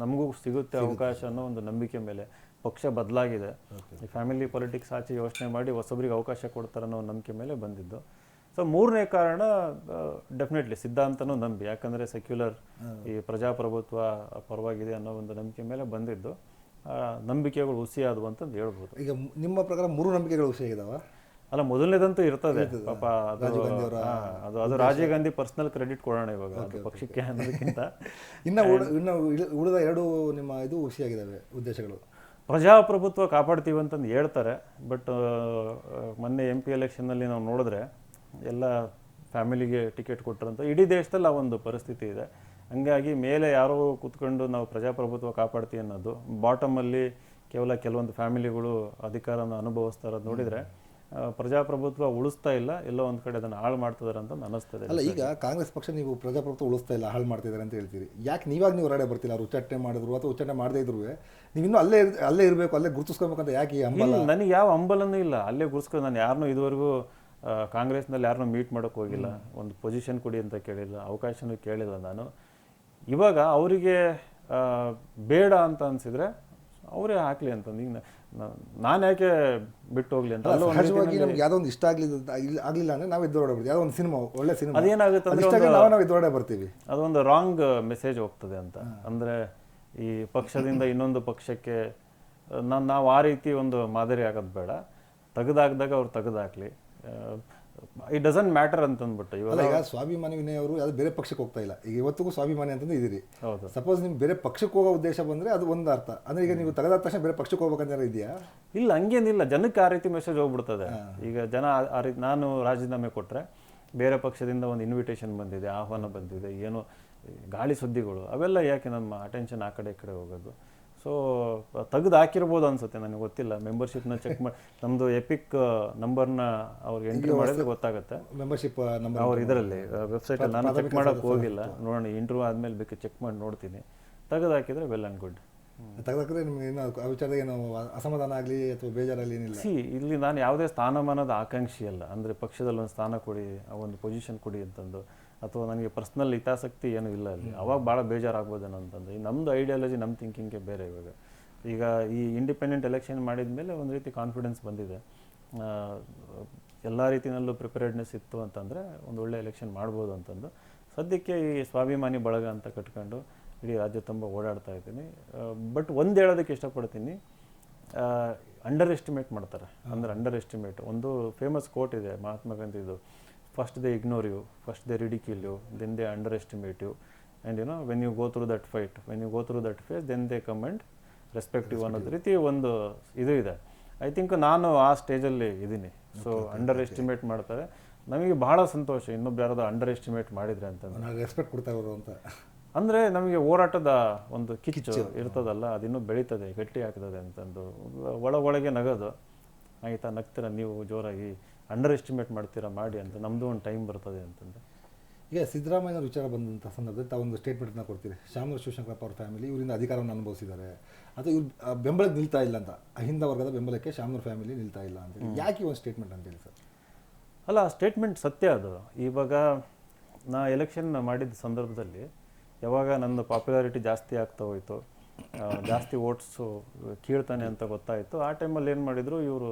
ನಮಗೂ ಸಿಗುತ್ತೆ ಅವಕಾಶ ಅನ್ನೋ ಒಂದು ನಂಬಿಕೆ ಮೇಲೆ ಪಕ್ಷ ಬದಲಾಗಿದೆ. ಫ್ಯಾಮಿಲಿ ಪೊಲಿಟಿಕ್ಸ್ ಆಚೆ ಯೋಚನೆ ಮಾಡಿ ಹೊಸಬರಿಗೆ ಅವಕಾಶ ಕೊಡ್ತಾರೆ ಅನ್ನೋ ನಂಬಿಕೆ ಮೇಲೆ ಬಂದಿದ್ದು. ಸೊ ಮೂರನೇ ಕಾರಣ ಡೆಫಿನೆಟ್ಲಿ ಸಿದ್ಧಾಂತನೂ ನಂಬಿ ಯಾಕಂದರೆ ಸೆಕ್ಯುಲರ್ ಈ ಪ್ರಜಾಪ್ರಭುತ್ವ ಪರವಾಗಿದೆ ಅನ್ನೋ ಒಂದು ನಂಬಿಕೆ ಮೇಲೆ ಬಂದಿದ್ದು. ನಂಬಿಕೆಗಳು ಹುಸಿಯಾದವು ಅಂತಂದು ಹೇಳ್ಬೋದು. ಈಗ ನಿಮ್ಮ ಪ್ರಕಾರ ಮೂರು ನಂಬಿಕೆಗಳು ಹುಸಿಯಾಗಿದ್ದಾವೆ ಅಲ್ಲ ಮೊದಲನೇದಂತೂ ಇರ್ತದೆ. ಪಾಪ ಅದು ಅದು ಅದು ರಾಜೀವ್ ಗಾಂಧಿ ಪರ್ಸನಲ್ ಕ್ರೆಡಿಟ್ ಕೊಡೋಣ ಇವಾಗ ಅದು ಪಕ್ಷಕ್ಕೆ ಅನ್ನೋದಕ್ಕಿಂತ. <laughs> ಇನ್ನು ಇನ್ನು ಉಳಿದ ಎರಡು ನಿಮ್ಮ ಇದು ಹುಸಿಯಾಗಿದ್ದಾವೆ ಉದ್ದೇಶಗಳು. ಪ್ರಜಾಪ್ರಭುತ್ವ ಕಾಪಾಡ್ತೀವಿ ಅಂತಂದು ಹೇಳ್ತಾರೆ. ಬಟ್ ಮೊನ್ನೆ ಎಂ ಪಿ ಎಲೆಕ್ಷನ್ನಲ್ಲಿ ನಾವು ನೋಡಿದ್ರೆ ಎಲ್ಲ ಫ್ಯಾಮಿಲಿಗೆ ಟಿಕೆಟ್ ಕೊಟ್ಟರಂತ. ಇಡೀ ದೇಶದಲ್ಲಿ ಆ ಒಂದು ಪರಿಸ್ಥಿತಿ ಇದೆ. ಹಂಗಾಗಿ ಮೇಲೆ ಯಾರೋ ಕೂತ್ಕೊಂಡು ನಾವು ಪ್ರಜಾಪ್ರಭುತ್ವ ಕಾಪಾಡ್ತೀವಿ ಅನ್ನೋದು ಬಾಟಮಲ್ಲಿ ಕೇವಲ ಕೆಲವೊಂದು ಫ್ಯಾಮಿಲಿಗಳು ಅಧಿಕಾರನ ಅನುಭವಿಸ್ತಾ ಇರೋದು ನೋಡಿದರೆ ಪ್ರಜಾಪ್ರಭುತ್ವ ಉಳಿಸ್ತಾ ಇಲ್ಲ ಎಲ್ಲೋ ಒಂದು ಕಡೆ ಅದನ್ನು ಹಾಳು ಮಾಡ್ತಿದ್ದಾರೆ ಅಂತ ಅನಿಸ್ತದೆ. ಅಲ್ಲ ಈಗ ಕಾಂಗ್ರೆಸ್ ಪಕ್ಷ ನೀವು ಪ್ರಜಾಪ್ರಭುತ್ವ ಉಳಿಸ್ತಾ ಇಲ್ಲ ಹಾಳು ಮಾಡ್ತಿದ್ದಾರೆ ಅಂತ ಹೇಳ್ತೀರಿ. ಯಾಕೆ ನೀವಾಗ ನೀವು ಹೊರಗಡೆ ಬರ್ತಿಲ್ಲ? ಅವ್ರು ಉಚ್ಚಾಟನೆ ಮಾಡಿದ್ರು ಅಥವಾ ಉಚ್ಚಾಟನೆ ಮಾಡದೇ ಇದ್ರು ನೀವು ಇನ್ನೂ ಅಲ್ಲೇ ಅಲ್ಲೇ ಇರಬೇಕು ಅಲ್ಲೇ ಗುರುತಿಸ್ಕೊಬೇಕಂತ ಯಾಕೆ ಅಂಬಲ ನನಗೆ ಯಾವ ಹಂಬಲನೂ ಇಲ್ಲ. ಅಲ್ಲೇ ಗುರುಸ್ಕೊಂಡು ನಾನು ಯಾರನ್ನೂ ಇದುವರೆಗೂ ಕಾಂಗ್ರೆಸ್ನಲ್ಲಿ ಯಾರನ್ನೂ ಮೀಟ್ ಮಾಡೋಕೆ ಹೋಗಿಲ್ಲ. ಒಂದು ಪೊಸಿಷನ್ ಕೊಡಿ ಅಂತ ಕೇಳಿಲ್ಲ ಅವಕಾಶನೂ ಕೇಳಿಲ್ಲ ನಾನು. ಇವಾಗ ಅವರಿಗೆ ಬೇಡ ಅಂತ ಅನ್ಸಿದ್ರೆ ಅವರೇ ಹಾಕ್ಲಿ ಅಂತಂದು ಈಗ ನಾನು ಯಾಕೆ ಬಿಟ್ಟು ಹೋಗ್ಲಿ ಅಂತ? ಅಲ್ಲೋ ಸಹಜವಾಗಿ ನಮ್ಗೆ ಯಾವುದೋ ಒಂದು ಇಷ್ಟ ಆಗಲಿಲ್ಲ ಆಗಲಿಲ್ಲ ಅಂದ್ರೆ ನಾವು ಎದ್ದು ಹೊರಡೆ ಯಾವ್ದೋ ಒಂದು ಸಿನಿಮಾ ಒಳ್ಳೆ ಸಿನಿಮಾ. ಅದೇನಾಗುತ್ತೆ ಅಂದ್ರೆ ನಾವು ನಾವು ಎದ್ದು ಬರ್ತೀವಿ. ಅದೊಂದು ರಾಂಗ್ ಮೆಸೇಜ್ ಹೋಗ್ತದೆ ಅಂತ. ಅಂದ್ರೆ ಈ ಪಕ್ಷದಿಂದ ಇನ್ನೊಂದು ಪಕ್ಷಕ್ಕೆ ನಾನು ನಾವು ಆ ರೀತಿ ಒಂದು ಮಾದರಿ ಆಗೋದು ಬೇಡ. ತೆಗೆದಾಕ್ದಾಗ ಅವ್ರು ತೆಗೆದಾಕ್ಲಿ ಇಟ್ ಡಸಂಟ್ ಮ್ಯಾಟರ್ ಅಂತಂದ್ಬಿಟ್ಟು ಇವಾಗ ಅಲ್ಲ ಈಗ ಸ್ವಾಭಿಮಾನಿ ವಿನಯ್ ಅವರು ಅದು ಬೇರೆ ಪಕ್ಷಕ್ಕೆ ಹೋಗ್ತಾ ಇಲ್ಲ. ಈಗ ಇವತ್ತಿಗೂ ಸ್ವಾಭಿಮಾನಿ ಅಂತಂದು ಇದೀರಿ ಹೌದು. ಸಪೋಸ್ ನಿಮ್ಗೆ ಬೇರೆ ಪಕ್ಷಕ್ಕೆ ಹೋಗೋ ಉದ್ದೇಶ ಬಂದ್ರೆ ಅದು ಒಂದು ಅರ್ಥ. ಅಂದ್ರೆ ಈಗ ನೀವು ತೆಗೆದ ತಕ್ಷಣ ಬೇರೆ ಪಕ್ಷಕ್ಕೆ ಹೋಗ್ಬೇಕಂತ ಏನಾದ್ರು ಇದೆಯಾ? ಇಲ್ಲ ಹಂಗೇನಿಲ್ಲ. ಜನಕ್ಕೆ ಆ ರೀತಿ ಮೆಸೇಜ್ ಹೋಗ್ಬಿಡ್ತದೆ. ಈಗ ಜನ ಆ ರೀತಿ ನಾನು ರಾಜೀನಾಮೆ ಕೊಟ್ಟರೆ ಬೇರೆ ಪಕ್ಷದಿಂದ ಒಂದು ಇನ್ವಿಟೇಷನ್ ಬಂದಿದೆ ಆಹ್ವಾನ ಬಂದಿದೆ ಏನು ಗಾಳಿ ಸುದ್ದಿಗಳು ಅವೆಲ್ಲ ಯಾಕೆ ನಮ್ಮ ಅಟೆನ್ಷನ್ ಆ ಕಡೆ ಈ ಕಡೆ ಹೋಗೋದು? ಸೊ ತೆಗೆದು ಹಾಕಿರ್ಬೋದು ಅನ್ಸುತ್ತೆ ನನಗೆ ಗೊತ್ತಿಲ್ಲ. ಮೆಂಬರ್ಶಿಪ್ನ ಚೆಕ್ ಮಾಡಿ ನಮ್ಮದು ಎಪಿಕ್ ನಂಬರ್ನ ಅವ್ರಿಗೆ ಎಂಟ್ರಿ ಮಾಡಿದ್ರೆ ಗೊತ್ತಾಗುತ್ತೆ. ಮೆಂಬರ್ಶಿಪ್ ನಂಬರ್ ಅವ್ರು ಇದರಲ್ಲಿ ವೆಬ್ಸೈಟಲ್ಲಿ ನಾನು ಚೆಕ್ ಮಾಡೋಕ್ಕೆ ಹೋಗಿಲ್ಲ. ನೋಡೋಣ ಇಂಟರ್ವ್ಯೂ ಆದಮೇಲೆ ಬೇಕು ಚೆಕ್ ಮಾಡಿ ನೋಡ್ತೀನಿ. ತೆಗೆದು ಹಾಕಿದ್ರೆ ವೆಲ್ ಆ್ಯಂಡ್ ಗುಡ್ ತೆಗೆದಾಕಿದ್ರೆ ನಿಮ್ಗೆ ಏನೋ ಆ ವಿಚಾರದಾಗ ಏನೋ ಅಸಮಾಧಾನ ಆಗಲಿ ಅಥವಾ ಬೇಜಾರಲ್ಲಿ ಏನಿಲ್ಲ? ಸಿ ಇಲ್ಲಿ ನಾನು ಯಾವುದೇ ಸ್ಥಾನಮಾನದ ಆಕಾಂಕ್ಷಿ ಅಲ್ಲ. ಅಂದರೆ ಪಕ್ಷದಲ್ಲಿ ಒಂದು ಸ್ಥಾನ ಕೊಡಿ ಆ ಒಂದು ಪೊಸಿಷನ್ ಕೊಡಿ ಅಂತಂದು. ಅಥವಾ ನನಗೆ ಪರ್ಸ್ನಲ್ ಹಿತಾಸಕ್ತಿ ಏನೂ ಇಲ್ಲ ಅಲ್ಲಿ. ಅವಾಗ ಭಾಳ ಬೇಜಾರಾಗ್ಬೋದೇನೋ ಅಂತಂದ್ರೆ. ಈ ನಮ್ಮದು ಐಡಿಯಾಲಜಿ ನಮ್ಮ ಥಿಂಕಿಂಗೇ ಬೇರೆ ಇವಾಗ. ಈಗ ಈ ಇಂಡಿಪೆಂಡೆಂಟ್ ಎಲೆಕ್ಷನ್ ಮಾಡಿದ ಮೇಲೆ ಒಂದು ರೀತಿ ಕಾನ್ಫಿಡೆನ್ಸ್ ಬಂದಿದೆ. ಎಲ್ಲ ರೀತಿಯಲ್ಲೂ ಪ್ರಿಪೇರ್ಡ್ನೆಸ್ ಇತ್ತು ಅಂತಂದರೆ ಒಂದು ಒಳ್ಳೆ ಎಲೆಕ್ಷನ್ ಮಾಡ್ಬೋದು ಅಂತಂದು. ಸದ್ಯಕ್ಕೆ ಈ ಸ್ವಾಭಿಮಾನಿ ಬಳಗ ಅಂತ ಕಟ್ಕೊಂಡು ಇಡೀ ರಾಜ್ಯ ತುಂಬ ಓಡಾಡ್ತಾ ಇದ್ದೀನಿ. ಬಟ್ ಒಂದು ಹೇಳೋದಕ್ಕೆ ಇಷ್ಟಪಡ್ತೀನಿ. ಅಂಡರ್ ಎಸ್ಟಿಮೇಟ್ ಮಾಡ್ತಾರೆ. ಅಂದರೆ ಅಂಡರ್ ಎಸ್ಟಿಮೇಟ್ ಒಂದು ಫೇಮಸ್ ಕೋಟ್ ಇದೆ Mahatma ಗಾಂಧಿದು. First they ignore you first they ridicule you then they underestimate you and you know when you go through that fight when you go through that phase then they come and respective ಅನ್ನೋದು ರೀತಿ ಒಂದು ಇದು ಇದೆ. I think ನಾನು ಆ ಸ್ಟೇಜಲ್ಲಿ ಇದ್ದೀನಿ so under estimate ಮಾಡ್ತಾರೆ. ನಮಗೆ ಬಹಳ ಸಂತೋಷ ಇನ್ನೊಬ್ರು ಯಾರಾದ್ರು ಅಂಡರ್ ಎಸ್ಟಿಮೇಟ್ ಮಾಡಿದ್ರೆ ಅಂತ ರೆಸ್ಪೆಕ್ಟ್ ಕೊಡ್ತಾ ಇರೋರು ಅಂತ. ಅಂದರೆ ನಮಗೆ ಹೋರಾಟದ ಒಂದು ಕಿಚ್ಚು ಇರ್ತದಲ್ಲ ಅದಿನ್ನೂ ಬೆಳೀತದೆ ಗಟ್ಟಿ ಆಗ್ತದೆ ಅಂತಂದು. ಒಳ ಒಳಗೆ ನಗೋದು. ಆಯ್ತಾ ನಗ್ತೀರ ನೀವು ಜೋರಾಗಿ? ಅಂಡರ್ ಎಸ್ಟಿಮೇಟ್ ಮಾಡ್ತೀರಾ ಮಾಡಿ ಅಂತ ನಮ್ಮದು ಒಂದು ಟೈಮ್ ಬರ್ತದೆ ಅಂತಂದರೆ. ಈಗ ಸಿದ್ದರಾಮಯ್ಯ ವಿಚಾರ ಬಂದಂಥ ಸಂದರ್ಭದಲ್ಲಿ ತಾವೊಂದು ಸ್ಟೇಟ್ಮೆಂಟ್ನ ಕೊಡ್ತೀರಿ. ಶಾಮನೂರು ಶಿವಶಂಕರಪ್ಪ ಅವ್ರ ಫ್ಯಾಮಿಲಿ ಇವರಿಂದ ಅಧಿಕಾರವನ್ನು ಅನುಭವಿಸಿದ್ದಾರೆ. ಅಥವಾ ಇವ್ರು ಬೆಂಬಲಕ್ಕೆ ನಿಲ್ತಾ ಇಲ್ಲ ಅಂತ. ಅಹಿಂದ ವರ್ಗದ ಬೆಂಬಲಕ್ಕೆ ಶಾಮೂರ್ ಫ್ಯಾಮಿಲಿ ನಿಲ್ತಾ ಇಲ್ಲ ಅಂತೇಳಿ ಯಾಕೆ ಒಂದು ಸ್ಟೇಟ್ಮೆಂಟ್ ಅಂತೇಳಿ ಸರ್? ಅಲ್ಲ ಆ ಸ್ಟೇಟ್ಮೆಂಟ್ ಸತ್ಯ ಅದು. ಇವಾಗ ನಾ ಎಲೆಕ್ಷನ್ ಮಾಡಿದ ಸಂದರ್ಭದಲ್ಲಿ ಯಾವಾಗ ನನ್ನ ಪಾಪ್ಯುಲಾರಿಟಿ ಜಾಸ್ತಿ ಆಗ್ತಾ ಹೋಯಿತು ಜಾಸ್ತಿ ಓಟ್ಸು ಕೀಳ್ತಾನೆ ಅಂತ ಗೊತ್ತಾಯಿತು. ಆ ಟೈಮಲ್ಲಿ ಏನು ಮಾಡಿದರು ಇವರು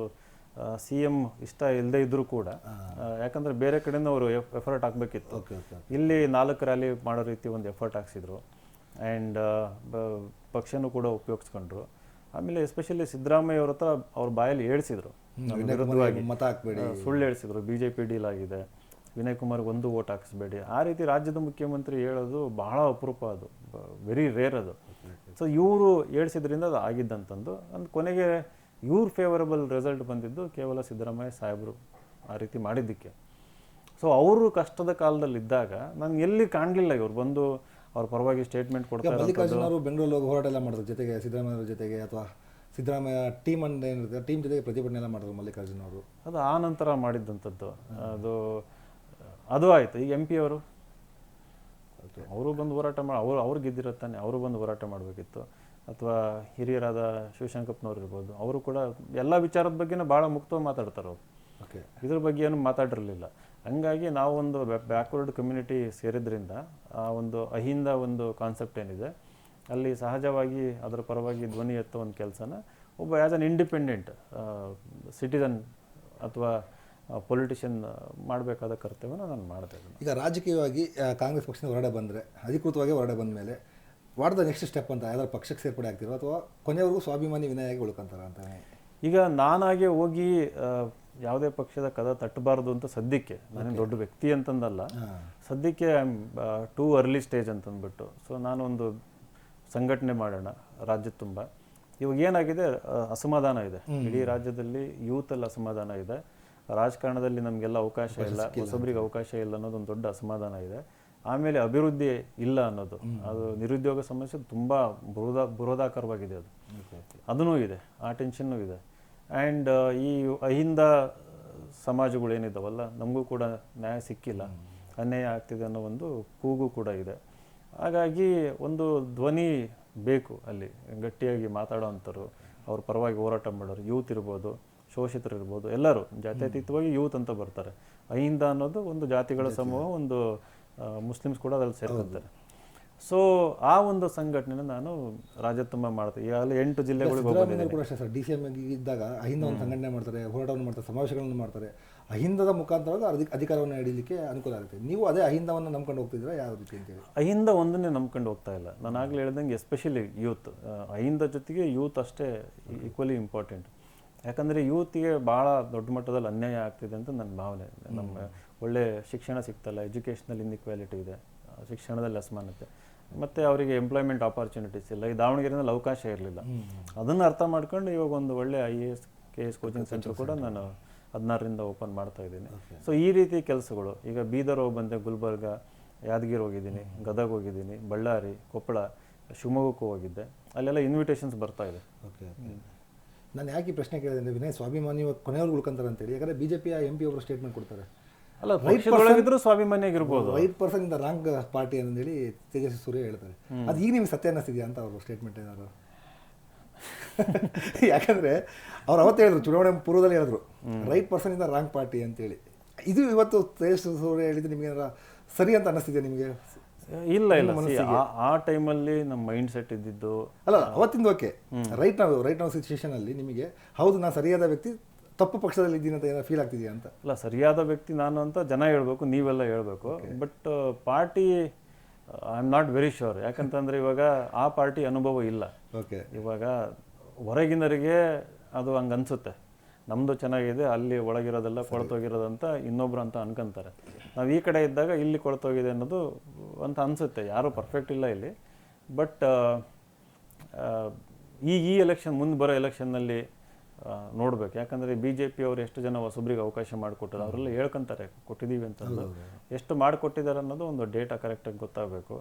ಸಿ ಎಂ ಇಷ್ಟ ಇಲ್ಲದೆ ಇದ್ದರೂ ಕೂಡ ಯಾಕಂದ್ರೆ ಬೇರೆ ಕಡೆಯಿಂದ ಅವರು ಎಫರ್ಟ್ ಹಾಕಬೇಕಿತ್ತು. ಇಲ್ಲಿ ನಾಲ್ಕು ರ್ಯಾಲಿ ಮಾಡೋ ರೀತಿ ಒಂದು ಎಫರ್ಟ್ ಹಾಕ್ಸಿದ್ರು. ಆ್ಯಂಡ್ ಪಕ್ಷನೂ ಕೂಡ ಉಪಯೋಗಿಸ್ಕೊಂಡ್ರು. ಆಮೇಲೆ ಎಸ್ಪೆಷಲಿ ಸಿದ್ದರಾಮಯ್ಯ ಅವ್ರ ಹತ್ರ ಅವ್ರ ಬಾಯಲ್ಲಿ ಹೇಳ್ಸಿದ್ರು ಮತ ಹಾಕ್ಬೇಡಿ. ಸುಳ್ಳು ಹೇಳ್ಸಿದ್ರು ಬಿ ಜೆ ಪಿ ಡೀಲ್ ಆಗಿದೆ. ವಿನಯ್ ಕುಮಾರ್ಗೆ ಒಂದು ಓಟ್ ಹಾಕಿಸ್ಬೇಡಿ. ಆ ರೀತಿ ರಾಜ್ಯದ ಮುಖ್ಯಮಂತ್ರಿ ಹೇಳೋದು ಬಹಳ ಅಪರೂಪ ಅದು. ವೆರಿ ರೇರ್ ಅದು. ಸೊ ಇವರು ಹೇಳ್ಸಿದ್ರಿಂದ ಅದು ಆಗಿದ್ದಂತಂದು. ಅಂದ್ ಕೊನೆಗೆ ಇವ್ರ ಫೇವರಬಲ್ ರಿಸಲ್ಟ್ ಬಂದಿದ್ದು ಕೇವಲ ಸಿದ್ದರಾಮಯ್ಯ ಸಾಹೇಬರು ಆ ರೀತಿ ಮಾಡಿದ್ದಕ್ಕೆ. ಸೊ ಅವರು ಕಷ್ಟದ ಕಾಲದಲ್ಲಿ ಇದ್ದಾಗ ನಾನು ಎಲ್ಲಿ ಕಾಣಲಿಲ್ಲ ಇವ್ರು ಬಂದು ಅವ್ರ ಪರವಾಗಿ ಸ್ಟೇಟ್ಮೆಂಟ್ ಕೊಡ್ತಾರೆ ಮಲ್ಲಿಕಾರ್ಜುನ ಅವರು ಬೆಂಗಳೂರಲ್ಲಿ ಹೋಗಿ ಹೋರಾಟ ಎಲ್ಲ ಮಾಡಿದ್ರು ಜೊತೆಗೆ ಸಿದ್ದರಾಮಯ್ಯ ಜೊತೆಗೆ ಅಥವಾ ಸಿದ್ದರಾಮಯ್ಯ ಟೀಮ್ ಅಂತ ಏನಿರುತ್ತೆ ಟೀಮ್ ಜೊತೆಗೆ ಪ್ರತಿಭಟನೆ ಎಲ್ಲ ಮಾಡಿದ್ರು ಮಲ್ಲಿಕಾರ್ಜುನ ಅವರು ಅದು ಆ ನಂತರ ಮಾಡಿದ್ದಂಥದ್ದು ಅದು ಅದು ಆಯಿತು. ಈಗ ಎಂ ಪಿ ಅವರು? ಅವರು ಬಂದು ಹೋರಾಟ ಮಾಡಿ ಅವರು ಅವ್ರು ತಾನೆ ಅವರು ಬಂದು ಹೋರಾಟ ಮಾಡಬೇಕಿತ್ತು. ಅಥವಾ ಹಿರಿಯರಾದ ಶಿವಶಂಕಪ್ಪನವ್ರು ಇರ್ಬೋದು ಅವರು ಕೂಡ ಎಲ್ಲ ವಿಚಾರದ ಬಗ್ಗೆನೂ ಭಾಳ ಮುಕ್ತವಾಗಿ ಮಾತಾಡ್ತಾರೆ ಅವರು. ಓಕೆ. ಇದ್ರ ಬಗ್ಗೆ ಏನು ಮಾತಾಡಿರಲಿಲ್ಲ. ಹಂಗಾಗಿ ನಾವು ಒಂದು ಬ್ಯಾಕ್ವರ್ಡ್ ಕಮ್ಯುನಿಟಿ ಸೇರಿದ್ರಿಂದ ಆ ಒಂದು ಅಹಿಂದ ಒಂದು ಕಾನ್ಸೆಪ್ಟ್ ಏನಿದೆ ಅಲ್ಲಿ ಸಹಜವಾಗಿ ಅದರ ಪರವಾಗಿ ಧ್ವನಿ ಎತ್ತೋ ಒಂದು ಕೆಲಸನ ಒಬ್ಬ ಆ್ಯಸ್ ಅನ್ ಇಂಡಿಪೆಂಡೆಂಟ್ ಸಿಟಿಸನ್ ಅಥವಾ ಪೊಲಿಟಿಷಿಯನ್ ಮಾಡಬೇಕಾದ ಕರ್ತವ್ಯನ ನಾನು ಮಾಡ್ತಾ ಈಗ ರಾಜಕೀಯವಾಗಿ ಕಾಂಗ್ರೆಸ್ ಪಕ್ಷದ ಹೊರಡೆ ಬಂದರೆ ಅಧಿಕೃತವಾಗಿ ಹೊರಡೆ ಬಂದ ಮೇಲೆ ವಾಟ್ ದ ನೆಕ್ಸ್ಟ್ ಸ್ಟೆಪ್ ಅಂತ ಯಾವ್ದಾದ್ರು ಪಕ್ಷಕ್ಕೆ ಸೇರ್ಪಡೆ ಆಗ್ತಿರೋ ಅಥವಾ ಕೊನೆವರೆಗೂ ಸ್ವಾಭಿಮಾನಿ ವಿನಯಾಗಿ ಉಳ್ಕೊಂತಾರ ಅಂತಾನೆ ಈಗ ನಾನಾಗೆ ಹೋಗಿ ಯಾವುದೇ ಪಕ್ಷದ ಕದ ತಟ್ಟಬಾರ್ದು ಅಂತ ಸದ್ಯಕ್ಕೆ ನಾನೇನು ದೊಡ್ಡ ವ್ಯಕ್ತಿ ಅಂತಂದಲ್ಲ ಸದ್ಯಕ್ಕೆ ಟೂ ಅರ್ಲಿ ಸ್ಟೇಜ್ ಅಂತಂದ್ಬಿಟ್ಟು. ಸೊ ನಾನೊಂದು ಸಂಘಟನೆ ಮಾಡೋಣ ರಾಜ್ಯ ತುಂಬ. ಇವಾಗ ಏನಾಗಿದೆ ಅಸಮಾಧಾನ ಇದೆ. ಇಡೀ ರಾಜ್ಯದಲ್ಲಿ ಯೂತಲ್ಲಿ ಅಸಮಾಧಾನ ಇದೆ. ರಾಜಕಾರಣದಲ್ಲಿ ನಮಗೆಲ್ಲ ಅವಕಾಶ ಇಲ್ಲ ಹೊಸಬ್ರಿಗೆ ಅವಕಾಶ ಇಲ್ಲ ಅನ್ನೋದೊಂದು ದೊಡ್ಡ ಅಸಮಾಧಾನ ಇದೆ. ಆಮೇಲೆ ಅಭಿವೃದ್ಧಿ ಇಲ್ಲ ಅನ್ನೋದು. ಅದು ನಿರುದ್ಯೋಗ ಸಮಸ್ಯೆ ತುಂಬ ಬುರೋದ ಬೃಹದಾಕರವಾಗಿದೆ ಅದು. ಅದೂ ಇದೆ ಆ ಟೆನ್ಷನ್ನು ಇದೆ. ಆ್ಯಂಡ್ ಈ ಅಹಿಂದ ಸಮಾಜಗಳು ಏನಿದಾವಲ್ಲ ನಮಗೂ ಕೂಡ ನ್ಯಾಯ ಸಿಕ್ಕಿಲ್ಲ. ಅನ್ಯಾಯ ಆಗ್ತಿದೆ ಅನ್ನೋ ಒಂದು ಕೂಗು ಕೂಡ ಇದೆ. ಹಾಗಾಗಿ ಒಂದು ಧ್ವನಿ ಬೇಕು ಅಲ್ಲಿ ಗಟ್ಟಿಯಾಗಿ ಮಾತಾಡೋ ಅಂಥವ್ರು ಅವ್ರ ಪರವಾಗಿ ಹೋರಾಟ ಮಾಡೋರು ಯೂತ್ ಇರ್ಬೋದು ಶೋಷಿತರು ಇರ್ಬೋದು ಎಲ್ಲರೂ ಜಾತ್ಯತೀತವಾಗಿ ಯೂತ್ ಅಂತ ಬರ್ತಾರೆ. ಅಹಿಂದ ಅನ್ನೋದು ಒಂದು ಜಾತಿಗಳ. ಸಮೂಹ ಒಂದು ಮುಸ್ಲಿಮ್ಸ್ ಕೂಡ ಅದರಲ್ಲಿ ಸೇರ್ಕೊತಾರೆ. ಸೊ ಆ ಒಂದು ಸಂಘಟನೆನ ನಾನು ರಾಜ್ಯ ತುಂಬ ಮಾಡ್ತೀನಿ ಈಗಾಗಲೇ ಎಂಟು ಜಿಲ್ಲೆಗಳಿಗೆ ಕೂಡ ಅಷ್ಟೇ ಸರ್. ಡಿ ಸಿ ಎಂ ಇದ್ದಾಗ ಅಹಿಂದ ಒಂದು ಸಂಘಟನೆ ಮಾಡ್ತಾರೆ ಹೋರಾಟವನ್ನು ಮಾಡ್ತಾರೆ ಸಮಾವೇಶಗಳನ್ನು ಮಾಡ್ತಾರೆ. ಅಹಿಂದದ ಮುಖಾಂತರ ಅದಕ್ಕೆ ಅಧಿಕಾರವನ್ನು ಹಿಡೀಲಿಕ್ಕೆ ಅನುಕೂಲ ಆಗುತ್ತೆ. ನೀವು ಅದೇ ಅಹಿಂದವನ್ನು ನಂಬ್ಕೊಂಡು ಹೋಗ್ತಿದ್ರೆ ಯಾವ ರೀತಿ ಅಂತೇಳಿ ಅಹಿಂದ ಒಂದನ್ನೇ ನಂಬ್ಕೊಂಡು ಹೋಗ್ತಾ ಇಲ್ಲ. ನಾನು ಆಗಲೇ ಹೇಳ್ದಂಗೆ ಎಸ್ಪೆಷಲಿ ಯೂತ್ ಅಹಿಂದ ಜೊತೆಗೆ ಯೂತ್ ಅಷ್ಟೇ ಈಕ್ವಲಿ ಇಂಪಾರ್ಟೆಂಟ್ ಯಾಕಂದರೆ ಯೂತ್ಗೆ ಭಾಳ ದೊಡ್ಡ ಮಟ್ಟದಲ್ಲಿ ಅನ್ಯಾಯ ಆಗ್ತಿದೆ ಅಂತ ನನ್ನ ಭಾವನೆ. ನಮ್ಮ ಒಳ್ಳೆ ಶಿಕ್ಷಣ ಸಿಗ್ತಲ್ಲ ಎಜುಕೇಷನಲ್ ಇನ್ಇಕ್ವಾಲಿಟಿ ಇದೆ ಶಿಕ್ಷಣದಲ್ಲಿ ಅಸಮಾನತೆ. ಮತ್ತು ಅವರಿಗೆ ಎಂಪ್ಲಾಯ್ಮೆಂಟ್ ಆಪರ್ಚುನಿಟೀಸ್ ಇಲ್ಲ ಈ ದಾವಣಗೆರೆನಲ್ಲಿ ಅವಕಾಶ ಇರಲಿಲ್ಲ. ಅದನ್ನು ಅರ್ಥ ಮಾಡ್ಕೊಂಡು ಇವಾಗ ಒಂದು ಒಳ್ಳೆ I A S K S coaching centre ಕೂಡ ನಾನು ಹದಿನಾರರಿಂದ ಓಪನ್ ಮಾಡ್ತಾ ಇದ್ದೀನಿ. ಸೊ ಈ ರೀತಿ ಕೆಲಸಗಳು ಈಗ ಬೀದರ್ ಹೋಗಿ ಬಂದೆ ಗುಲ್ಬರ್ಗ ಯಾದಗಿರಿ ಹೋಗಿದ್ದೀನಿ ಗದಗ ಹೋಗಿದ್ದೀನಿ ಬಳ್ಳಾರಿ ಕೊಪ್ಪಳ ಶಿವಮೊಗ್ಗಕ್ಕೂ ಹೋಗಿದ್ದೆ. ಅಲ್ಲೆಲ್ಲ ಇನ್ವಿಟೇಷನ್ಸ್ ಬರ್ತಾ ಇದೆ. ನಾನು ಯಾಕೆ ಪ್ರಶ್ನೆ ಕೇಳಿದೆ ಅಂದರೆ ವಿನಯ್ ಸ್ವಾಭಿಮಾನಿ ಕೊನೆಯವ್ರು ಉಳ್ಕೊಂತಾರೆ ಅಂತೇಳಿ. ಯಾಕಂದರೆ ಬಿ ಜೆ ಪಿಯ ಎಂ ಪಿ ಒಬ್ಬರು ಸ್ಟೇಟ್ಮೆಂಟ್ ಕೊಡ್ತಾರೆ. ಅಲ್ಲ ಸ್ವಾಭಿಮಾನಿ ಐದು ರೈಟ್ ಪರ್ಸನ್ ಇಂದ ರಾಂಗ್ ಪಾರ್ಟಿ ಅಂತೇಳಿ ತೇಜಸ್ವಿ ಸೂರ್ಯ ಹೇಳ್ತಾರೆ. ಅದು ಈಗ ನಿಮ್ಗೆ ಸತ್ಯ ಅನ್ನಿಸ್ತಿದೆಯಾ ಅಂತ ಅವರು ಸ್ಟೇಟ್ಮೆಂಟ್ ಏನಾದ್ರು? <laughs> ಯಾಕಂದ್ರೆ ಅವ್ರು ಅವತ್ತು ಹೇಳಿದ್ರು ಚುನಾವಣೆ ಪೂರ್ವದಲ್ಲಿ ಹೇಳಿದ್ರು. ರೈಟ್ ಪರ್ಸನ್ ಇಂದ ರಾಂಗ್ ಪಾರ್ಟಿ ಅಂತೇಳಿ. ಇದು ಇವತ್ತು ತೇಜಸ್ವಿ ಸೂರ್ಯ ಹೇಳಿದ್ರೆ ನಿಮಗೆ ಏನಾರ ಸರಿ ಅಂತ ಅನ್ನಿಸ್ತಿದೆಯಾ ನಿಮಗೆ? ಇಲ್ಲ ಇಲ್ಲ. See, ಆ- ಆ ಟೈಮಲ್ಲಿ ನಮ್ಮ ಮೈಂಡ್ ಸೆಟ್ ಇದ್ದಿದ್ದು ಅಲ್ಲ ಅವತ್ತಿಂದ ಓಕೆ ರೈಟ್ ನಾವು ರೈಟ್ ನಾವು ಸಿಚುವೇಶನ್ ಅಲ್ಲಿ ನಿಮಗೆ ಹೌದು ನಾನು ಸರಿಯಾದ ವ್ಯಕ್ತಿ ತಪ್ಪು ಪಕ್ಷದಲ್ಲಿ ಇದ್ದೀನಿ ಅಂತ ಏನೋ ಫೀಲ್ ಆಗ್ತಿದೆಯಾ ಅಂತ? ಅಲ್ಲ ಸರಿಯಾದ ವ್ಯಕ್ತಿ ನಾನು ಅಂತ ಜನ ಹೇಳ್ಬೇಕು ನೀವೆಲ್ಲ ಹೇಳ್ಬೇಕು. But party I am not very sure ಯಾಕಂತಂದ್ರೆ ಇವಾಗ ಆ ಪಾರ್ಟಿ ಅನುಭವ ಇಲ್ಲ. ಓಕೆ ಇವಾಗ ಹೊರಗಿನರಿಗೆ ಅದು ಹಂಗೆ ಅನ್ಸುತ್ತೆ ನಮ್ಮದು ಚೆನ್ನಾಗಿದೆ ಅಲ್ಲಿ ಒಳಗಿರೋದೆಲ್ಲ ಕೊಳ್ತೋಗಿರೋದಂತ ಇನ್ನೊಬ್ರು ಅಂತ ಅನ್ಕೊಂತಾರೆ. ನಾವು ಈ ಕಡೆ ಇದ್ದಾಗ ಇಲ್ಲಿ ಕೊಳ್ತೋಗಿದೆ ಅನ್ನೋದು ಅಂತ ಅನ್ಸುತ್ತೆ ಯಾರೂ ಪರ್ಫೆಕ್ಟ್ ಇಲ್ಲ ಇಲ್ಲಿ. ಬಟ್ ಈ ಈ ಎಲೆಕ್ಷನ್ ಮುಂದೆ ಬರೋ ಎಲೆಕ್ಷನ್ನಲ್ಲಿ ನೋಡ್ಬೇಕು. ಯಾಕಂದ್ರೆ ಬಿ ಜೆ ಪಿ ಅವರು ಎಷ್ಟು ಜನ ಹೊಸಬ್ರಿಗೆ ಅವಕಾಶ ಮಾಡಿಕೊಟ್ಟರು ಅವರೆಲ್ಲ ಹೇಳ್ಕೊಂತಾರೆ ಕೊಟ್ಟಿದ್ದೀವಿ ಅಂತ ಎಷ್ಟು ಮಾಡಿಕೊಟ್ಟಿದ್ದಾರೆ ಅನ್ನೋದು ಒಂದು ಡೇಟಾ ಕರೆಕ್ಟಾಗಿ ಗೊತ್ತಾಗಬೇಕು.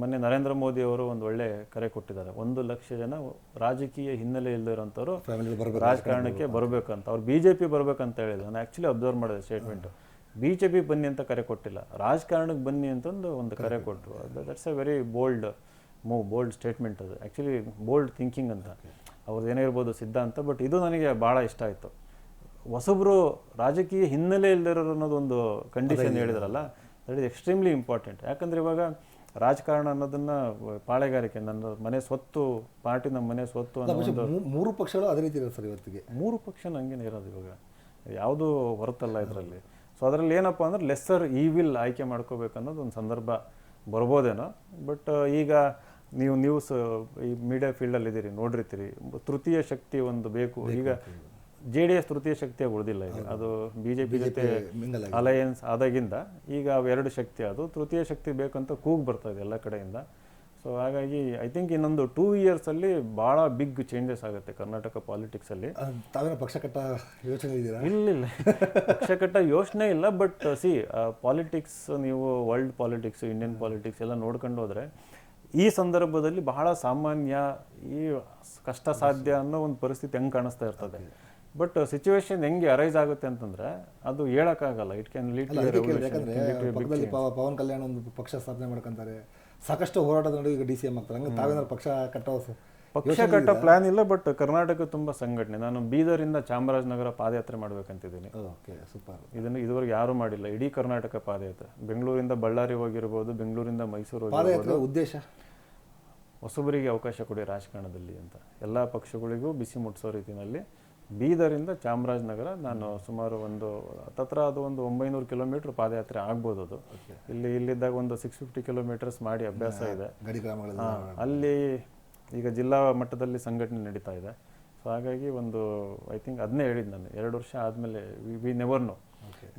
ಮೊನ್ನೆ ನರೇಂದ್ರ ಮೋದಿ ಅವರು ಒಂದು ಒಳ್ಳೆ ಕರೆ ಕೊಟ್ಟಿದ್ದಾರೆ. ಒಂದು ಲಕ್ಷ ಜನ ರಾಜಕೀಯ ಹಿನ್ನೆಲೆ ಇಲ್ಲದಿರೋಂಥವ್ರು ರಾಜಕಾರಣಕ್ಕೆ ಬರಬೇಕಂತ ಅವ್ರು ಬಿ ಜೆ ಪಿ ಬರಬೇಕಂತ ಹೇಳಿದ್ರು. ನಾನು ಆ್ಯಕ್ಚುಲಿ ಅಬ್ಸರ್ವ್ ಮಾಡಿದೆ ಸ್ಟೇಟ್ಮೆಂಟು ಬಿ ಜೆ ಪಿ ಬನ್ನಿ ಅಂತ ಕರೆ ಕೊಟ್ಟಿಲ್ಲ. ರಾಜಕಾರಣಕ್ಕೆ ಬನ್ನಿ ಅಂತಂದು ಒಂದು ಕರೆ ಕೊಟ್ಟರು that's a very bold move bold statement ಅದು. ಆ್ಯಕ್ಚುಲಿ ಬೋಲ್ಡ್ ಥಿಂಕಿಂಗ್ ಅಂತ. ಅವ್ರದ್ದು ಏನೇ ಇರ್ಬೋದು ಸಿದ್ಧಾಂತ ಬಟ್ ಇದು ನನಗೆ ಭಾಳ ಇಷ್ಟ ಆಯಿತು. ಹೊಸಬ್ರು ರಾಜಕೀಯ ಹಿನ್ನೆಲೆ ಇಲ್ದಿರೋರು ಅನ್ನೋದು ಒಂದು ಕಂಡೀಷನ್ ಹೇಳಿದ್ರಲ್ಲ ದಟ್ ಇಸ್ ಎಕ್ಸ್ಟ್ರೀಮ್ಲಿ ಇಂಪಾರ್ಟೆಂಟ್ ಯಾಕಂದ್ರೆ ಇವಾಗ ರಾಜಕಾರಣ ಅನ್ನೋದನ್ನ ಪಾಳೆಗಾರಿಕೆ ನನ್ನ ಮನೆ ಸ್ವತ್ತು ಪಾರ್ಟಿ ನಮ್ಮ ಮನೆ ಸ್ವತ್ತು ಅನ್ನೋ ಮೂರು ಪಕ್ಷಗಳು ಅದೇ ರೀತಿ ಇರೋದು ಸರ್ ಇವತ್ತಿಗೆ. ಮೂರು ಪಕ್ಷ ಹಂಗೇನೆ ಇರೋದು ಇವಾಗ. ಯಾವುದು ಹೊರತಲ್ಲ ಇದರಲ್ಲಿ. ಸೊ ಅದರಲ್ಲಿ ಏನಪ್ಪ ಅಂದ್ರೆ ಲೆಸ್ಸರ್ ಈವಿಲ್ ಆಯ್ಕೆ ಮಾಡ್ಕೋಬೇಕು ಅನ್ನೋದು ಒಂದು ಸಂದರ್ಭ ಬರ್ಬೋದೇನೋ. ಬಟ್ ಈಗ ನೀವು ನ್ಯೂಸ್ ಈ ಮೀಡಿಯಾ ಫೀಲ್ಡಲ್ಲಿ ಇದ್ದೀರಿ ನೋಡಿರ್ತೀರಿ. ತೃತೀಯ ಶಕ್ತಿ ಒಂದು ಬೇಕು. ಈಗ ಜೆ ಡಿ ಎಸ್ ತೃತೀಯ ಶಕ್ತಿಯಾಗಿ ಉಳಿದಿಲ್ಲ ಈಗ ಅದು ಬಿ ಜೆ ಪಿ ಜೊತೆ ಅಲಯನ್ಸ್ ಆದಾಗಿಂದ ಈಗ ಅವೆರಡು ಶಕ್ತಿ ಅದು ತೃತೀಯ ಶಕ್ತಿ ಬೇಕಂತ ಕೂಗ್ ಬರ್ತಾ ಇದೆ ಎಲ್ಲ ಕಡೆಯಿಂದ. ಸೊ ಹಾಗಾಗಿ ಐ ಥಿಂಕ್ ಇನ್ನೊಂದು ಟೂ ಇಯರ್ಸಲ್ಲಿ ಭಾಳ ಬಿಗ್ ಚೇಂಜಸ್ ಆಗುತ್ತೆ ಕರ್ನಾಟಕ ಪಾಲಿಟಿಕ್ಸಲ್ಲಿ ಅಲ್ಲಿ. ತಾವೇನೋ ಪಕ್ಷ ಕಟ್ಟ ಯೋಚನೆ ಇದ್ದೀರಾ? ಇಲ್ಲ ಇಲ್ಲ. ಪಕ್ಷಕಟ್ಟ ಯೋಚನೆ ಇಲ್ಲ ಬಟ್ ಸಿ ಪಾಲಿಟಿಕ್ಸ್ ನೀವು ವರ್ಲ್ಡ್ ಪಾಲಿಟಿಕ್ಸ್ ಇಂಡಿಯನ್ ಪಾಲಿಟಿಕ್ಸ್ ಎಲ್ಲ ನೋಡ್ಕೊಂಡು ಹೋದ್ರೆ ಈ ಸಂದರ್ಭದಲ್ಲಿ ಬಹಳ ಸಾಮಾನ್ಯ ಈ ಕಷ್ಟ ಸಾಧ್ಯ ಅನ್ನೋ ಒಂದು ಪರಿಸ್ಥಿತಿ ಹೆಂಗೆ ಕಾಣಿಸ್ತಾ ಇರ್ತದೆ. ಬಟ್ ಸಿಚುವೇಶನ್ ಹೆಂಗೆ ಅರೈಸ್ ಆಗುತ್ತೆ ಅಂತಂದ್ರೆ ಅದು ಹೇಳಕ್ಕಾಗಲ್ಲ. ಇಟ್ ಕ್ಯಾನ್ ಲೀಡ್ ಅಲ್ಲ ಯಾಕಂದ್ರೆ ಪಕ್ಕದಲ್ಲಿ ಪವನ್ ಕಲ್ಯಾಣ್ ಒಂದು ಪಕ್ಷ ಸ್ಥಾಪನೆ ಮಾಡ್ಕೊಂತಾರೆ. ಸಾಕಷ್ಟು ಹೋರಾಟದ ನಡುವೆ ಈಗ ಡಿ ಸಿ ಎಂ ಆಗ್ತಾರೆ. ಹಂಗೆ ತಾವೇನಾದ್ರು ಪಕ್ಷ ಕಟ್ಟೋ ಪಕ್ಷ ಕಟ್ಟೋ ಪ್ಲಾನ್ ಇಲ್ಲ ಬಟ್ ಕರ್ನಾಟಕ ತುಂಬ ಸಂಘಟನೆ. ನಾನು ಬೀದರಿಂದ ಚಾಮರಾಜನಗರ ಪಾದಯಾತ್ರೆ ಮಾಡ್ಬೇಕಂತಿದ್ದೀನಿ. ಓಕೆ ಸೂಪರ್ ಇದನ್ನು ಇದುವರೆಗೆ ಯಾರು ಮಾಡಿಲ್ಲ. ಇಡೀ ಕರ್ನಾಟಕ ಪಾದಯಾತ್ರೆ. ಬೆಂಗಳೂರಿಂದ ಬಳ್ಳಾರಿ ಹೋಗಿರ್ಬೋದು ಬೆಂಗಳೂರಿಂದ ಮೈಸೂರು ಹೋಗಿರ್ಬೋದು. ಉದ್ದೇಶ? ಹೊಸಬರಿಗೆ ಅವಕಾಶ ಕೊಡಿ ರಾಜಕಾರಣದಲ್ಲಿ ಅಂತ. ಎಲ್ಲ ಪಕ್ಷಗಳಿಗೂ ಬಿಸಿ ಮುಟ್ಟಿಸೋ ರೀತಿಯಲ್ಲಿ ಬೀದರಿಂದ ಚಾಮರಾಜನಗರ ನಾನು ಸುಮಾರು ಒಂದು ಹತ್ತತ್ರ ಅದು ಒಂದು ಒಂಬೈನೂರು ಕಿಲೋಮೀಟ್ರ್ ಪಾದಯಾತ್ರೆ ಆಗ್ಬೋದು ಅದು. ಇಲ್ಲಿ ಇಲ್ಲಿದ್ದಾಗ ಒಂದು ಸಿಕ್ಸ್ ಫಿಫ್ಟಿ ಕಿಲೋಮೀಟರ್ಸ್ ಮಾಡಿ ಅಭ್ಯಾಸ ಇದೆ. ಅಲ್ಲಿ ಈಗ ಜಿಲ್ಲಾ ಮಟ್ಟದಲ್ಲಿ ಸಂಘಟನೆ ನಡೀತಾ ಇದೆ. ಸೊ ಹಾಗಾಗಿ ಒಂದು ಐ ಥಿಂಕ್ ಅದನ್ನೇ ಹೇಳಿದ್ದು ನಾನು. ಎರಡು ವರ್ಷ ಆದಮೇಲೆ ವಿ ನೆವರ್ ನೋ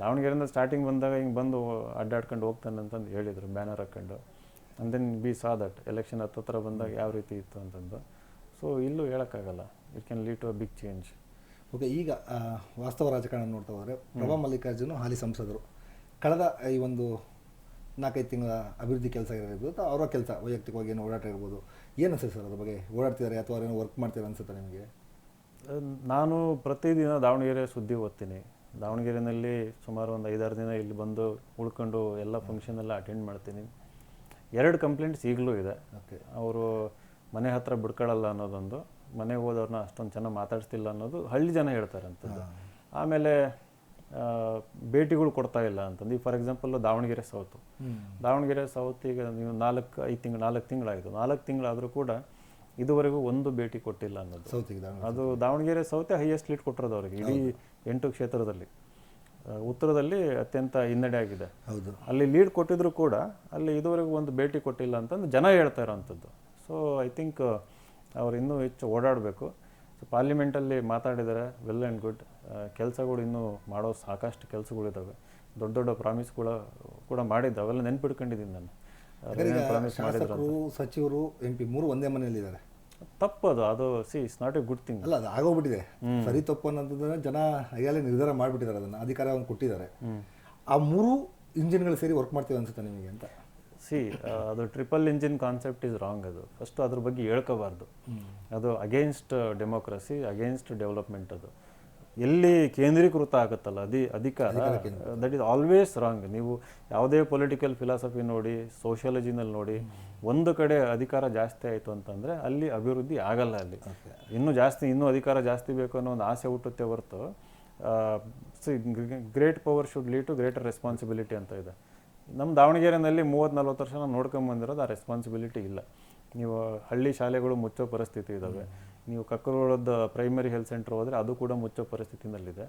ದಾವಣಗೆರೆಯಿಂದ ಸ್ಟಾರ್ಟಿಂಗ್ ಬಂದಾಗ ಹಿಂಗೆ ಬಂದು ಅಡ್ಡಾಡ್ಕೊಂಡು ಹೋಗ್ತಾನೆ ಅಂತಂದು ಹೇಳಿದರು ಬ್ಯಾನರ್ ಹಾಕ್ಕೊಂಡು and then we saw that election ಹತ್ತತ್ರ ಬಂದಾಗ ಯಾವ ರೀತಿ ಇತ್ತು ಅಂತಂದು. ಸೊ ಇಲ್ಲೂ ಹೇಳೋಕ್ಕಾಗಲ್ಲ. It can lead to a big change okay ಈಗ ವಾಸ್ತವ ರಾಜಕಾರಣ ನೋಡ್ತಾ ಹೋದರೆ ಪ್ರಭಾ ಮಲ್ಲಿಕಾರ್ಜುನ ಹಾಲಿ ಸಂಸದರು. ಕಳೆದ ಈ ಒಂದು ನಾಲ್ಕೈದು ತಿಂಗಳ ಅಭಿವೃದ್ಧಿ ಕೆಲಸ ಇರಬಹುದು ಅಥವಾ ಅವರ ಕೆಲಸ ವೈಯಕ್ತಿಕವಾಗಿ ಏನು ಓಡಾಟ ಇರ್ಬೋದು. ಏನು ಅನಿಸುತ್ತೆ ಸರ್ ಅದ್ರ ಬಗ್ಗೆ? ಓಡಾಡ್ತಿದ್ದಾರೆ ಅಥವಾ ಏನೋ ವರ್ಕ್ ಮಾಡ್ತಿದ್ದಾರೆ ಅನಿಸುತ್ತೆ ನಿಮಗೆ? ನಾನು ಪ್ರತಿದಿನ ದಾವಣಗೆರೆ ಸುದ್ದಿ ಓದ್ತೀನಿ. ದಾವಣಗೆರೆಯಲ್ಲಿ ಸುಮಾರು ಒಂದು ಐದಾರು ದಿನ ಇಲ್ಲಿ ಬಂದು ಉಳ್ಕೊಂಡು ಎಲ್ಲ ಫಂಕ್ಷನ್ ಎಲ್ಲ ಅಟೆಂಡ್ ಮಾಡ್ತೀನಿ. ಎರಡು ಕಂಪ್ಲೇಂಟ್ಸ್ ಈಗಲೂ ಇದೆ. ಓಕೆ. ಅವರು ಮನೆ ಹತ್ರ ಬಿಡ್ಕೊಳ್ಳಲ್ಲ ಅನ್ನೋದೊಂದು. ಮನೆಗೆ ಹೋದವ್ರನ್ನ ಅಷ್ಟೊಂದು ಚೆನ್ನಾಗಿ ಮಾತಾಡಿಸ್ತಿಲ್ಲ ಅನ್ನೋದು ಹಳ್ಳಿ ಜನ ಹೇಳ್ತಾರೆ ಅಂತಂದು ಆಮೇಲೆ ಆ, ಭೇಟಿಗಳು ಕೊಡ್ತಾ ಇಲ್ಲ ಅಂತಂದು. ಈಗ for example Davanagere south. Davanagere south ಈಗ ನೀವು ನಾಲ್ಕು ಐದು ತಿಂಗಳು ನಾಲ್ಕು ತಿಂಗಳಾಯಿತು. ನಾಲ್ಕು ತಿಂಗಳಾದರೂ ಕೂಡ ಇದುವರೆಗೂ ಒಂದು ಭೇಟಿ ಕೊಟ್ಟಿಲ್ಲ ಅನ್ನೋದು. ಸೌತಿಗೆ ಅದು ದಾವಣಗೆರೆ ಸೌತೆ ಹೈಯೆಸ್ಟ್ ಲೀಡ್ ಕೊಟ್ಟಿರೋದು ಅವ್ರಿಗೆ ಇಡೀ ಎಂಟು ಕ್ಷೇತ್ರದಲ್ಲಿ. ಉತ್ತರದಲ್ಲಿ ಅತ್ಯಂತ ಹಿನ್ನಡೆ ಆಗಿದೆ. ಹೌದು. ಅಲ್ಲಿ ಲೀಡ್ ಕೊಟ್ಟಿದ್ರು ಕೂಡ ಅಲ್ಲಿ ಇದುವರೆಗೂ ಒಂದು ಭೇಟಿ ಕೊಟ್ಟಿಲ್ಲ ಅಂತಂದು ಜನ ಹೇಳ್ತಾ ಇರೋವಂಥದ್ದು ಸೊ ಐ ಥಿಂಕ್ ಅವ್ರು ಇನ್ನೂ ಹೆಚ್ಚು ಓಡಾಡಬೇಕು. ಸೊ ಪಾರ್ಲಿಮೆಂಟಲ್ಲಿ ಮಾತಾಡಿದರೆ ವೆಲ್ ಆ್ಯಂಡ್ ಗುಡ್ ಕೆಲಸಗಳು ಇನ್ನೂ ಮಾಡೋ ಸಾಕಷ್ಟು ಕೆಲಸಗಳಿದ್ದಾವೆ ದೊಡ್ಡ ದೊಡ್ಡ ಪ್ರಾಮಿಸ್ಗಳ ಕೂಡ ಮಾಡಿದ್ದು. ಅವೆಲ್ಲ ನೆನ್ಪಿಡ್ಕೊಂಡಿದ್ದೀನಿ ನಾನು. ಪ್ರಾಮಿಸ್ ಮಾಡಿದ್ರು ಸಚಿವರು ಎಂ ಪಿ ಮೂರು ಒಂದೇ ಮನೆಯಲ್ಲಿದ್ದಾರೆ ತಪ್ಪು ಅದು see it's not a good thing ಅಲ್ಲ ಅದು ಆಗೋಗ್ಬಿಟ್ಟಿದೆ. ಸರಿ ತಪ್ಪು ಅನ್ನೋದನ್ನ ಜನ ಅಯ್ಯಾಲೆ ನಿರ್ಧಾರ ಮಾಡಿಬಿಟ್ಟಿದ್ದಾರೆ ಅದನ್ನು. ಅಧಿಕಾರವನ್ನು ಕೊಟ್ಟಿದ್ದಾರೆ. ಆ ಮೂರು ಇಂಜಿನ್ಗಳು ಸೇರಿ ವರ್ಕ್ ಮಾಡ್ತೀವಿ ಅನ್ಸುತ್ತೆ ನಿಮಗೆ ಅಂತ? ಸಿ ಅದು triple engine concept is wrong ಅದು. ಫಸ್ಟ್ ಅದ್ರ ಬಗ್ಗೆ ಹೇಳ್ಕೋಬಾರ್ದು. ಅದು ಅಗೇನ್ಸ್ಟ್ ಡೆಮೋಕ್ರಸಿ ಅಗೇನ್ಸ್ಟ್ ಡೆವಲಪ್ಮೆಂಟ್ ಅದು. ಎಲ್ಲಿ ಕೇಂದ್ರೀಕೃತ ಆಗುತ್ತಲ್ಲ ಅದಿ ಅಧಿಕಾರ ದಟ್ ಈಸ್ ಆಲ್ವೇಸ್ ರಾಂಗ್ ನೀವು ಯಾವುದೇ ಪೊಲಿಟಿಕಲ್ ಫಿಲಾಸಫಿ ನೋಡಿ ಸೋಷಿಯಾಲಜಿನಲ್ಲಿ ನೋಡಿ ಒಂದು ಕಡೆ ಅಧಿಕಾರ ಜಾಸ್ತಿ ಆಯಿತು ಅಂತಂದರೆ ಅಲ್ಲಿ ಅಭಿವೃದ್ಧಿ ಆಗಲ್ಲ ಅಲ್ಲಿ. ಇನ್ನೂ ಜಾಸ್ತಿ ಇನ್ನೂ ಅಧಿಕಾರ ಜಾಸ್ತಿ ಬೇಕು ಅನ್ನೋ ಒಂದು ಆಸೆ ಹುಟ್ಟುತ್ತೆ ಹೊರತು see great power should lead to greater responsibility ಅಂತ ಇದೆ. ನಮ್ಮ ದಾವಣಗೆರೆಯಲ್ಲಿ ಮೂವತ್ತು ನಲ್ವತ್ತು ವರ್ಷ ನಾವು ನೋಡ್ಕೊಂಬಂದಿರೋದು ಆ ರೆಸ್ಪಾನ್ಸಿಬಿಲಿಟಿ ಇಲ್ಲ. ನೀವು ಹಳ್ಳಿ ಶಾಲೆಗಳು ಮುಚ್ಚೋ ಪರಿಸ್ಥಿತಿ ಇದ್ದಾವೆ ನೀವು ಕಕ್ಕರೋಳದ ಪ್ರೈಮರಿ ಹೆಲ್ತ್ ಸೆಂಟರ್ ಹೋದರೆ ಅದು ಕೂಡ ಮುಚ್ಚೋ ಪರಿಸ್ಥಿತಿನಲ್ಲಿದೆ.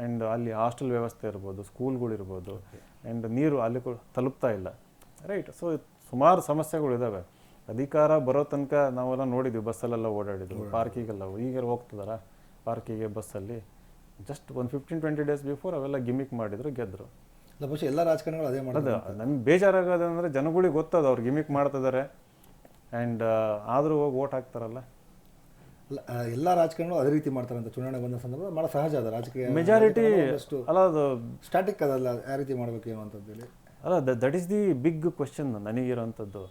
ಆ್ಯಂಡ್ ಅಲ್ಲಿ ಹಾಸ್ಟೆಲ್ ವ್ಯವಸ್ಥೆ ಇರ್ಬೋದು ಸ್ಕೂಲ್ಗಳಿರ್ಬೋದು ಆ್ಯಂಡ್ ನೀರು ಅಲ್ಲಿ ಕೂಡ ತಲುಪ್ತಾ ಇಲ್ಲ. ರೈಟ್ ಸೊ ಸುಮಾರು ಸಮಸ್ಯೆಗಳಿದ್ದಾವೆ ಅಧಿಕಾರ ಬರೋ ತನಕ ನಾವೆಲ್ಲ ನೋಡಿದ್ವಿ ಬಸ್ಸಲ್ಲೆಲ್ಲ ಓಡಾಡಿದ್ವಿ. ಪಾರ್ಕಿಗೆಲ್ಲ ಈಗ ಹೋಗ್ತಿದಾರ? ಪಾರ್ಕಿಗೆ ಬಸ್ಸಲ್ಲಿ? ಜಸ್ಟ್ ಒಂದು ಫಿಫ್ಟೀನ್ ಟ್ವೆಂಟಿ ಡೇಸ್ ಬಿಫೋರ್ ಅವೆಲ್ಲ ಗಿಮಿಕ್ ಮಾಡಿದ್ರು ಗೆದ್ದರು ಬಹುಶಃ ಎಲ್ಲ ರಾಜಕಾರಣಿಗಳು ಅದೇ ಮಾಡೋದು ನಮ್ಗೆ ನನ್ಗೆ ಬೇಜಾರಾಗೋದು ಅಂದರೆ ಜನಗಳಿಗೆ ಗೊತ್ತದ ಅವ್ರು ಗಿಮಿಕ್ ಮಾಡ್ತಿದ್ದಾರೆ ಆ್ಯಂಡ್ ಆದರೂ ಹೋಗಿ ಓಟ್ ಹಾಕ್ತಾರಲ್ಲ. ಎಲ್ಲ ರಾಜಕಾರಣಿಗಳು ಅದೇ ರೀತಿ ಮಾಡ್ತಾರೆ ಅಂತ ಚುನಾವಣೆ ಬಂದ ಸಂದರ್ಭ ಭಾಳ ಸಹಜ ಅದ ರಾಜಕೀಯ ಮೆಜಾರಿಟಿ ಅಷ್ಟು ಅಲ್ಲ ಅದು ಸ್ಟಾಟಿಕ್ ಅದಲ್ಲ ಯಾವ ರೀತಿ ಮಾಡಬೇಕು ಏನು ಅಂತಂದೇಳಿ ಅಲ್ಲ that is the big question ನನಗಿರೋಂಥದ್ದು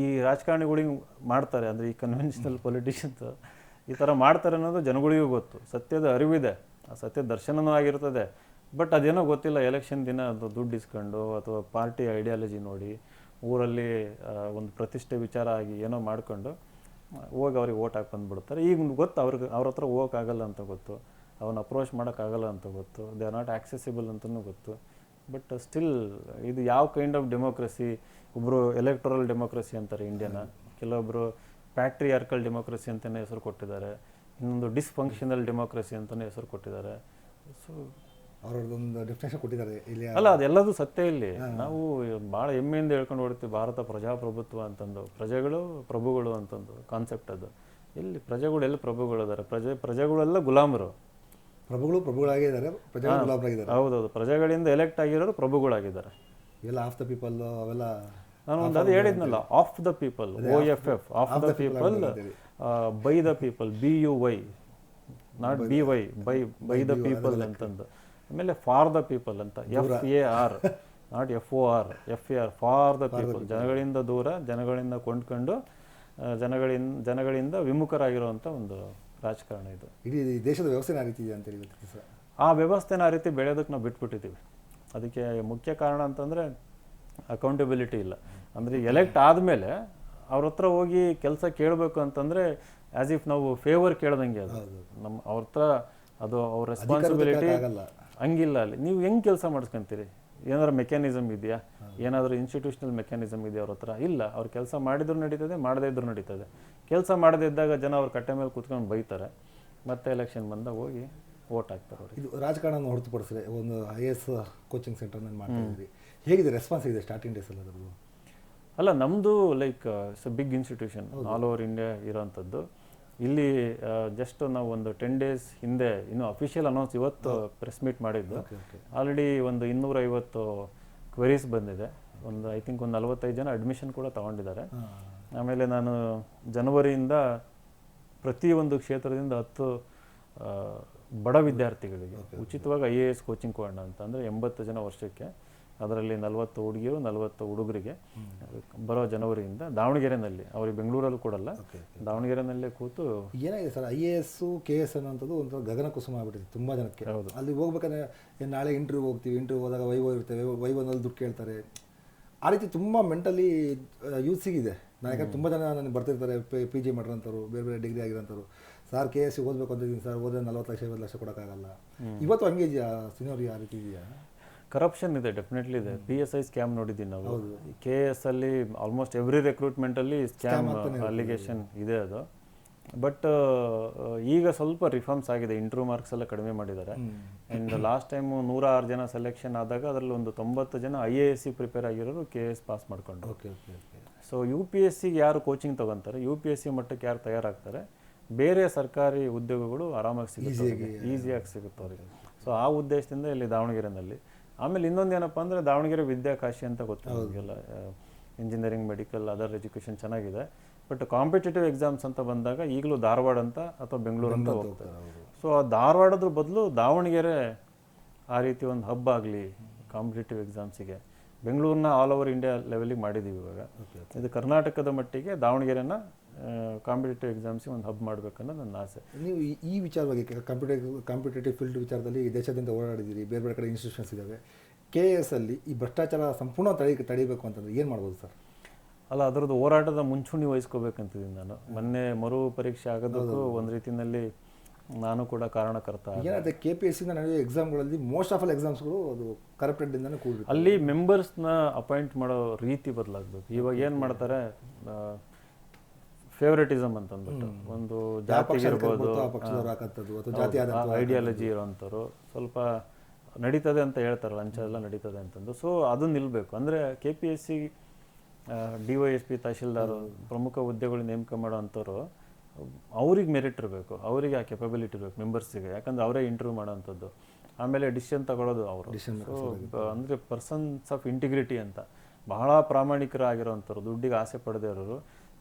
ಈ ರಾಜಕಾರಣಿಗಳಿಗೆ ಮಾಡ್ತಾರೆ ಅಂದರೆ ಈ ಕನ್ವೆನ್ಷನಲ್ ಪೊಲಿಟಿಷಿಯನ್ಸ್ ಈ ಥರ ಮಾಡ್ತಾರೆ ಅನ್ನೋದು ಜನಗಳಿಗೂ ಗೊತ್ತು. ಸತ್ಯದ ಅರಿವಿದೆ. ಆ ಸತ್ಯ ದರ್ಶನವೂ ಆಗಿರ್ತದೆ. ಬಟ್ ಅದೇನೋ ಗೊತ್ತಿಲ್ಲ ಎಲೆಕ್ಷನ್ ದಿನ ಅದು ದುಡ್ಡು ಇಸ್ಕೊಂಡು ಅಥವಾ ಪಾರ್ಟಿ ಐಡಿಯಾಲಜಿ ನೋಡಿ ಊರಲ್ಲಿ ಒಂದು ಪ್ರತಿಷ್ಠೆ ವಿಚಾರ ಆಗಿ ಏನೋ ಮಾಡ್ಕೊಂಡು ಹೋಗಿ ಅವ್ರಿಗೆ ಓಟ್ ಹಾಕಿ ಬಂದುಬಿಡ್ತಾರೆ. ಈಗ ಗೊತ್ತು ಅವ್ರಿಗೆ, ಅವ್ರ ಹತ್ರ ಹೋಗೋಕ್ಕಾಗಲ್ಲ ಅಂತ ಗೊತ್ತು. ಅವನ್ನ ಅಪ್ರೋಚ್ ಮಾಡೋಕ್ಕಾಗಲ್ಲ ಅಂತ ಗೊತ್ತು. ದೇ ಆರ್ ನಾಟ್ ಆಕ್ಸೆಸಿಬಲ್ ಅಂತಲೂ ಗೊತ್ತು. ಬಟ್ ಸ್ಟಿಲ್ ಇದು ಯಾವ ಕೈಂಡ್ ಆಫ್ ಡೆಮೋಕ್ರಸಿ ಒಬ್ಬರು ಎಲೆಕ್ಟ್ರಲ್ ಡೆಮೋಕ್ರಸಿ ಅಂತಾರೆ ಇಂಡಿಯಾನ ಕೆಲವೊಬ್ಬರು ಪ್ಯಾಟ್ರಿಯಾರ್ಕಲ್ ಡೆಮೋಕ್ರಸಿ ಅಂತಲೇ ಹೆಸರು ಕೊಟ್ಟಿದ್ದಾರೆ. ಇನ್ನೊಂದು ಡಿಸ್ಫಂಕ್ಷನಲ್ ಡೆಮೋಕ್ರಸಿ ಅಂತಲೇ ಹೆಸರು ಕೊಟ್ಟಿದ್ದಾರೆ. ಸೊ ಅವರದೊಂದು ಡೆಫಿನೇಷನ್ ಕೊಟ್ಟಿದ್ದಾರೆ ಇಲ್ಲಿ ಅಲ್ಲ ಅದೆಲ್ಲದು ಸತ್ಯ ಇಲ್ಲಿ. ನಾವು ಭಾಳ ಹೆಮ್ಮೆಯಿಂದ ಹೇಳ್ಕೊಂಡು ಹೊಡ್ತೀವಿ ಭಾರತ ಪ್ರಜಾಪ್ರಭುತ್ವ ಅಂತಂದು. ಪ್ರಜೆಗಳು ಪ್ರಭುಗಳು ಅಂತಂದು ಕಾನ್ಸೆಪ್ಟ್ ಅದು. ಇಲ್ಲಿ ಪ್ರಜೆಗಳು ಎಲ್ಲಿ ಪ್ರಭುಗಳು ಇದ್ದಾರೆ ಪ್ರಜೆ ಪ್ರಜೆಗಳೆಲ್ಲ ಗುಲಾಮರು. ಪ್ರಭುಗಳು ಪ್ರಭುಗಳಾಗಿದ್ದಾರೆ ಪ್ರಜೆಗಳು ಹೌದೌದು. ಪ್ರಜೆಗಳಿಂದ ಎಲೆಕ್ಟ್ ಆಗಿರೋರು ಪ್ರಭುಗಳಾಗಿದ್ದಾರೆ. ಎಲ್ಲ ಆಫ್ ದ ಪೀಪಲ್ ಅವೆಲ್ಲ ನಾನು ಒಂದು ಅದು ಹೇಳಿದ್ನಲ್ಲ of the people O F F of the people by the people B U Y not B Y by by the people ಅಂತಂದು. ಆಮೇಲೆ ಫಾರ್ ದ ಪೀಪಲ್ ಅಂತ F A R not F O R F A R for the people ಜನಗಳಿಂದ ದೂರ ಜನಗಳಿಂದ ಕೊಂಡ್ಕೊಂಡು ಜನಗಳಿಂದ ಜನಗಳಿಂದ ವಿಮುಖರಾಗಿರುವಂಥ ಒಂದು ರಾಜಕಾರಣ ಇದು. ಇಡೀ ದೇಶದ ವ್ಯವಸ್ಥೆ ಆ ರೀತಿ ಇದೆ ಅಂತ ಹೇಳಿ ಆ ವ್ಯವಸ್ಥೆನ ಆ ರೀತಿ ಬೆಳೆಯೋದಕ್ಕೆ ನಾವು ಬಿಟ್ಬಿಟ್ಟಿದ್ದೀವಿ. ಅದಕ್ಕೆ ಮುಖ್ಯ ಕಾರಣ ಅಂತಂದರೆ ಅಕೌಂಟಬಿಲಿಟಿ ಇಲ್ಲ. ಅಂದರೆ ಎಲೆಕ್ಟ್ ಆದಮೇಲೆ ಅವ್ರ ಹತ್ರ ಹೋಗಿ ಕೆಲಸ ಕೇಳಬೇಕು ಅಂತಂದರೆ ಆ್ಯಸ್ ಇಫ್ ನಾವು ಫೇವರ್ ಕೇಳ್ದಂಗೆ ಅದು. ನಮ್ಮ ಅವ್ರ ಹತ್ರ ಅದು ಅವ್ರ ರೆಸ್ಪಾನ್ಸಿಬಿಲಿಟಿ ಹಂಗಿಲ್ಲ ಅಲ್ಲಿ. ನೀವು ಹೆಂಗೆ ಕೆಲಸ ಮಾಡಿಸ್ಕೊಂತೀರಿ? ಏನಾದ್ರು ಮೆಕ್ಯಾನಿಸಮ್ ಇದೆಯಾ? ಏನಾದರೂ ಇನ್ಸ್ಟಿಟ್ಯೂಷನಲ್ ಮೆಕ್ಯಾನಿಸಮ್ ಇದೆಯಾ ಅವ್ರ ಹತ್ರ? ಇಲ್ಲ. ಅವ್ರು ಕೆಲಸ ಮಾಡಿದ್ರು ನಡೀತದೆ ಮಾಡದೇ ಇದ್ರು ನಡೀತದೆ. ಕೆಲಸ ಮಾಡದೇ ಇದ್ದಾಗ ಜನ ಅವ್ರ ಕಟ್ಟೆ ಮೇಲೆ ಕೂತ್ಕೊಂಡು ಬೈತಾರೆ. ಮತ್ತೆ ಎಲೆಕ್ಷನ್ ಬಂದಾಗ ಹೋಗಿ ವೋಟ್ ಹಾಕ್ತಾರೆ ಅವ್ರಿಗೆ. ಇದು ರಾಜಕಾರಣ ಹೊರತುಪಡಿಸಿದ್ರೆ ಒಂದು ಐ ಎ ಎಸ್ ಕೋಚಿಂಗ್ ಸೆಂಟರ್ನಲ್ಲಿ ಮಾಡ್ತಾ ಇದ್ರಿ ಹೇಗಿದೆ ರೆಸ್ಪಾನ್ಸ್ ಇದೆ ಸ್ಟಾರ್ಟಿಂಗ್ ಡೇಸ್ ಅಲ್ಲಿ ಅದ್ರದ್ದು? ಅಲ್ಲ ನಮ್ಮದು like it's big institution all over India ಇರೋವಂಥದ್ದು. ಇಲ್ಲಿ ಜಸ್ಟ್ ನಾವು ಒಂದು ಟೆನ್ ಡೇಸ್ ಹಿಂದೆ ಇನ್ನು ಅಫಿಷಿಯಲ್ ಅನೌನ್ಸ್ ಇವತ್ತು ಪ್ರೆಸ್ ಮೀಟ್ ಮಾಡಿದ್ದು. ಆಲ್ರೆಡಿ ಒಂದು ಇನ್ನೂರೈವತ್ತು ಕ್ವೆರೀಸ್ ಬಂದಿದೆ. ಒಂದು ಐ ಥಿಂಕ್ ಒಂದು ನಲವತ್ತೈದು ಜನ ಅಡ್ಮಿಷನ್ ಕೂಡ ತಗೊಂಡಿದ್ದಾರೆ. ಆಮೇಲೆ ನಾನು ಜನವರಿಯಿಂದ ಪ್ರತಿಯೊಂದು ಕ್ಷೇತ್ರದಿಂದ ಹತ್ತು ಬಡ ವಿದ್ಯಾರ್ಥಿಗಳಿಗೆ ಉಚಿತವಾಗಿ ಐ ಎ ಎಸ್ ಕೋಚಿಂಗ್ ಕೊಡೋಣ ಅಂತಂದರೆ ಎಂಬತ್ತು ಜನ ವರ್ಷಕ್ಕೆ ಅದರಲ್ಲಿ ನಲವತ್ತು ಹುಡುಗಿಯರು ನಲವತ್ತು ಹುಡುಗರಿಗೆ ಬರೋ ಜನವರಿಯಿಂದ ದಾವಣಗೆರೆನಲ್ಲಿ ಅವ್ರಿಗೆ ಬೆಂಗಳೂರಲ್ಲೂ ಕೊಡಲ್ಲ ದಾವಣಗೆರೆನಲ್ಲೇ ಕೂತು ಏನಾಗಿದೆ sir I A S K S ಅನ್ನೋಂಥದ್ದು ಒಂಥರ ಗಗನ ಕುಸುಮ ಆಗ್ಬಿಟ್ಟಿದೆ ತುಂಬ ಜನಕ್ಕೆ. ಹೌದು. ಅಲ್ಲಿ ಹೋಗ್ಬೇಕಾದ್ರೆ ಏನ್ ನಾಳೆ ಇಂಟರ್ವ್ಯೂ ಹೋಗ್ತೀವಿ ಇಂಟರ್ವ್ಯೂ ಹೋದಾಗ ವೈವೋ ಇರ್ತೇವೆ ವೈವೋನಲ್ಲಿ ದುಡ್ಡು ಕೇಳ್ತಾರೆ. ಆ ರೀತಿ ತುಂಬ ಮೆಂಟಲಿ ಯೂಸಿಗಿದೆ ನಾನು ಯಾಕಂದ್ರೆ ತುಂಬ ಜನ ನನಗೆ ಬರ್ತಿರ್ತಾರೆ ಪಿ ಜಿ ಮಾಡಿರೋಂಥವ್ರು ಬೇರೆ ಬೇರೆ ಡಿಗ್ರಿ ಆಗಿರೋಂಥವ್ರು. ಸರ್ ಕೆ ಎಸ್ ಓದಬೇಕು ಅಂತಿದ್ದೀನಿ ಸರ್ ಓದ್ರೆ ನಲ್ವತ್ತು ಲಕ್ಷ ಐವತ್ತು ಲಕ್ಷ ಕೊಡೋಕ್ಕಾಗಲ್ಲ. ಇವತ್ತು ಹಂಗೆ ಇದೆಯಾ ಸಿನಿಯರ್ ಯಾವ ರೀತಿ ಇದೆಯಾ? ಕರಪ್ಷನ್ ಇದೆ ಡೆಫಿನೆಟ್ಲಿ ಇದೆ. ಪಿ ಎಸ್ ಐ ಸ್ಕ್ಯಾಮ್ ನೋಡಿದ್ದೀವಿ ನಾವು. ಕೆ ಎಸ್ ಅಲ್ಲಿ ಆಲ್ಮೋಸ್ಟ್ ಎವ್ರಿ ರೆಕ್ರೂಟ್ಮೆಂಟಲ್ಲಿ ಸ್ಕ್ಯಾಮ್ ಅಲಿಗೇಷನ್ ಇದೆ ಅದು. ಬಟ್ ಈಗ ಸ್ವಲ್ಪ ರಿಫಾರ್ಮ್ಸ್ ಆಗಿದೆ. ಇಂಟರ್ವ್ಯೂ ಮಾರ್ಕ್ಸ್ ಎಲ್ಲ ಕಡಿಮೆ ಮಾಡಿದ್ದಾರೆ. ಆ್ಯಂಡ್ ಲಾಸ್ಟ್ ಟೈಮ್ ನೂರ ಆರು ಜನ ಸೆಲೆಕ್ಷನ್ ಆದಾಗ ಅದರಲ್ಲಿ ಒಂದು ತೊಂಬತ್ತು ಜನ I A S C prepare ಆಗಿರೋರು ಕೆ ಎಸ್ ಪಾಸ್ ಮಾಡ್ಕೊಂಡು okay okay okay so U P S ಸಿಗೆ ಯಾರು ಕೋಚಿಂಗ್ ತಗೊಂತಾರೆ? ಯು ಪಿ ಎಸ್ ಸಿ ಮಟ್ಟಕ್ಕೆ ಯಾರು ತಯಾರಾಗ್ತಾರೆ? ಬೇರೆ ಸರ್ಕಾರಿ ಉದ್ಯೋಗಗಳು ಆರಾಮಾಗಿ ಸಿಗುತ್ತೆ ಈಸಿಯಾಗಿ ಸಿಗುತ್ತೆ ಅವರಿಗೆ. ಸೊ ಆ ಉದ್ದೇಶದಿಂದ ಇಲ್ಲಿ ದಾವಣಗೆರೆನಲ್ಲಿ ಆಮೇಲೆ ಇನ್ನೊಂದು ಏನಪ್ಪ ಅಂದರೆ ದಾವಣಗೆರೆ ವಿದ್ಯಾಕಾಶಿ ಅಂತ ಗೊತ್ತು ನಮಗೆಲ್ಲ ಇಂಜಿನಿಯರಿಂಗ್ ಮೆಡಿಕಲ್ ಅದರ್ ಎಜುಕೇಷನ್ ಚೆನ್ನಾಗಿದೆ. ಬಟ್ ಕಾಂಪಿಟೇಟಿವ್ ಎಕ್ಸಾಮ್ಸ್ ಅಂತ ಬಂದಾಗ ಈಗಲೂ ಧಾರವಾಡ ಅಂತ ಅಥವಾ ಬೆಂಗಳೂರು ಅಂತ ಹೋಗ್ತಾರೆ ಸೊ ಆ ಧಾರವಾಡದ್ರ ಬದಲು ದಾವಣಗೆರೆ ಆ ರೀತಿ ಒಂದು ಹಬ್ ಆಗಲಿ ಕಾಂಪಿಟೇಟಿವ್ ಎಕ್ಸಾಮ್ಸಿಗೆ ಬೆಂಗಳೂರನ್ನ ಆಲ್ ಓವರ್ ಇಂಡಿಯಾ ಲೆವೆಲಿಗೆ ಮಾಡಿದ್ದೀವಿ ಇವಾಗ. ಇದು ಕರ್ನಾಟಕದ ಮಟ್ಟಿಗೆ ದಾವಣಗೆರೆನ ಕಾಂಪಿಟೇಟಿವ್ ಎಕ್ಸಾಮ್ಸಿಗೆ ಒಂದು ಹಬ್ ಮಾಡಬೇಕನ್ನೋದು ನನ್ನ ಆಸೆ. ನೀವು ಈ- ಈ ವಿಚಾರವಾಗಿ ಕಾಂಪಿಟೇಟಿವ್ ಕಾಂಪಿಟೇಟಿವ್ ಫೀಲ್ಡ್ ವಿಚಾರದಲ್ಲಿ ದೇಶದಿಂದ ಓಡಾಡಿದ್ದೀರಿ ಬೇರೆ ಬೇರೆ ಕಡೆ ಇನ್ಸ್ಟಿಟ್ಯೂಷನ್ಸ್ ಇದ್ದಾವೆ. ಕೆ ಎಸ್ ಅಲ್ಲಿ ಈ ಭ್ರಷ್ಟಾಚಾರ ಸಂಪೂರ್ಣ ತಡಿ ತಡಿಬೇಕು ಅಂತಂದ್ರೆ ಏನು ಮಾಡ್ಬೋದು ಸರ್? ಅಲ್ಲ ಅದರದ್ದು ಹೋರಾಟದ ಮುಂಚೂಣಿ ವಹಿಸ್ಕೋಬೇಕಂತಿದ್ದೀನಿ ನಾನು. ಮೊನ್ನೆ ಮರು ಪರೀಕ್ಷೆ ಆಗೋದಕ್ಕೂ ಒಂದು ರೀತಿಯಲ್ಲಿ ನಾನು ಕೂಡ ಕಾರಣಕರ್ತ ಏನಾದ್ರೆ ಕೆ ಪಿ ಎಸ್ ಸಿನ ನಡೆಯುವ ಎಕ್ಸಾಮ್ಗಳಲ್ಲಿ ಮೋಸ್ಟ್ ಆಫ್ ಆಲ್ ಎಕ್ಸಾಮ್ಸ್ಗಳು ಅದು ಕರಪ್ಟೆಡ್ದಿಂದನೇ ಕೂಡ ಅಲ್ಲಿ ಮೆಂಬರ್ಸ್ನ ಅಪಾಯಿಂಟ್ ಮಾಡೋ ರೀತಿ ಬದಲಾಗಬೇಕು. ಇವಾಗ ಏನು ಮಾಡ್ತಾರೆ ಫೇವರೇಟಿಸಮ್ ಅಂತ ಅಂದ್ಬಿಟ್ಟು ಒಂದು ಜಾತಿಗೆ ಇರ್ಬೋದು ಜಾತಿ ಆದ ಐಡಿಯಾಲಜಿ ಇರುವಂಥವ್ರು. ಸ್ವಲ್ಪ ನಡೀತದೆ ಅಂತ ಹೇಳ್ತಾರೆ ಲಂಚ ಎಲ್ಲ ನಡೀತದೆ ಅಂತಂದು ಸೊ ಅದು ನಿಲ್ಲಬೇಕು ಅಂದರೆ K P S C D Y S P tahsildar ಪ್ರಮುಖ ಹುದ್ದೆಗಳು ನೇಮಕ ಮಾಡೋ ಅಂಥವ್ರು ಅವ್ರಿಗೆ ಮೆರಿಟ್ ಇರಬೇಕು. ಅವರಿಗೆ ಆ ಕೆಪಬಿಲಿಟಿ ಇರಬೇಕು ಮೆಂಬರ್ಸಿಗೆ ಯಾಕಂದ್ರೆ ಅವರೇ ಇಂಟರ್ವ್ಯೂ ಮಾಡೋವಂಥದ್ದು. ಆಮೇಲೆ ಡಿಸಿಷನ್ ತಗೊಳ್ಳೋದು ಅವರು. ಸೊ ಅಂದರೆ ಪರ್ಸನ್ಸ್ ಆಫ್ ಇಂಟಿಗ್ರಿಟಿ ಅಂತ. ಬಹಳ ಪ್ರಾಮಾಣಿಕರಾಗಿರೋವಂಥವ್ರು ದುಡ್ಡಿಗೆ ಆಸೆ ಪಡೆದೇ ಇರೋರು.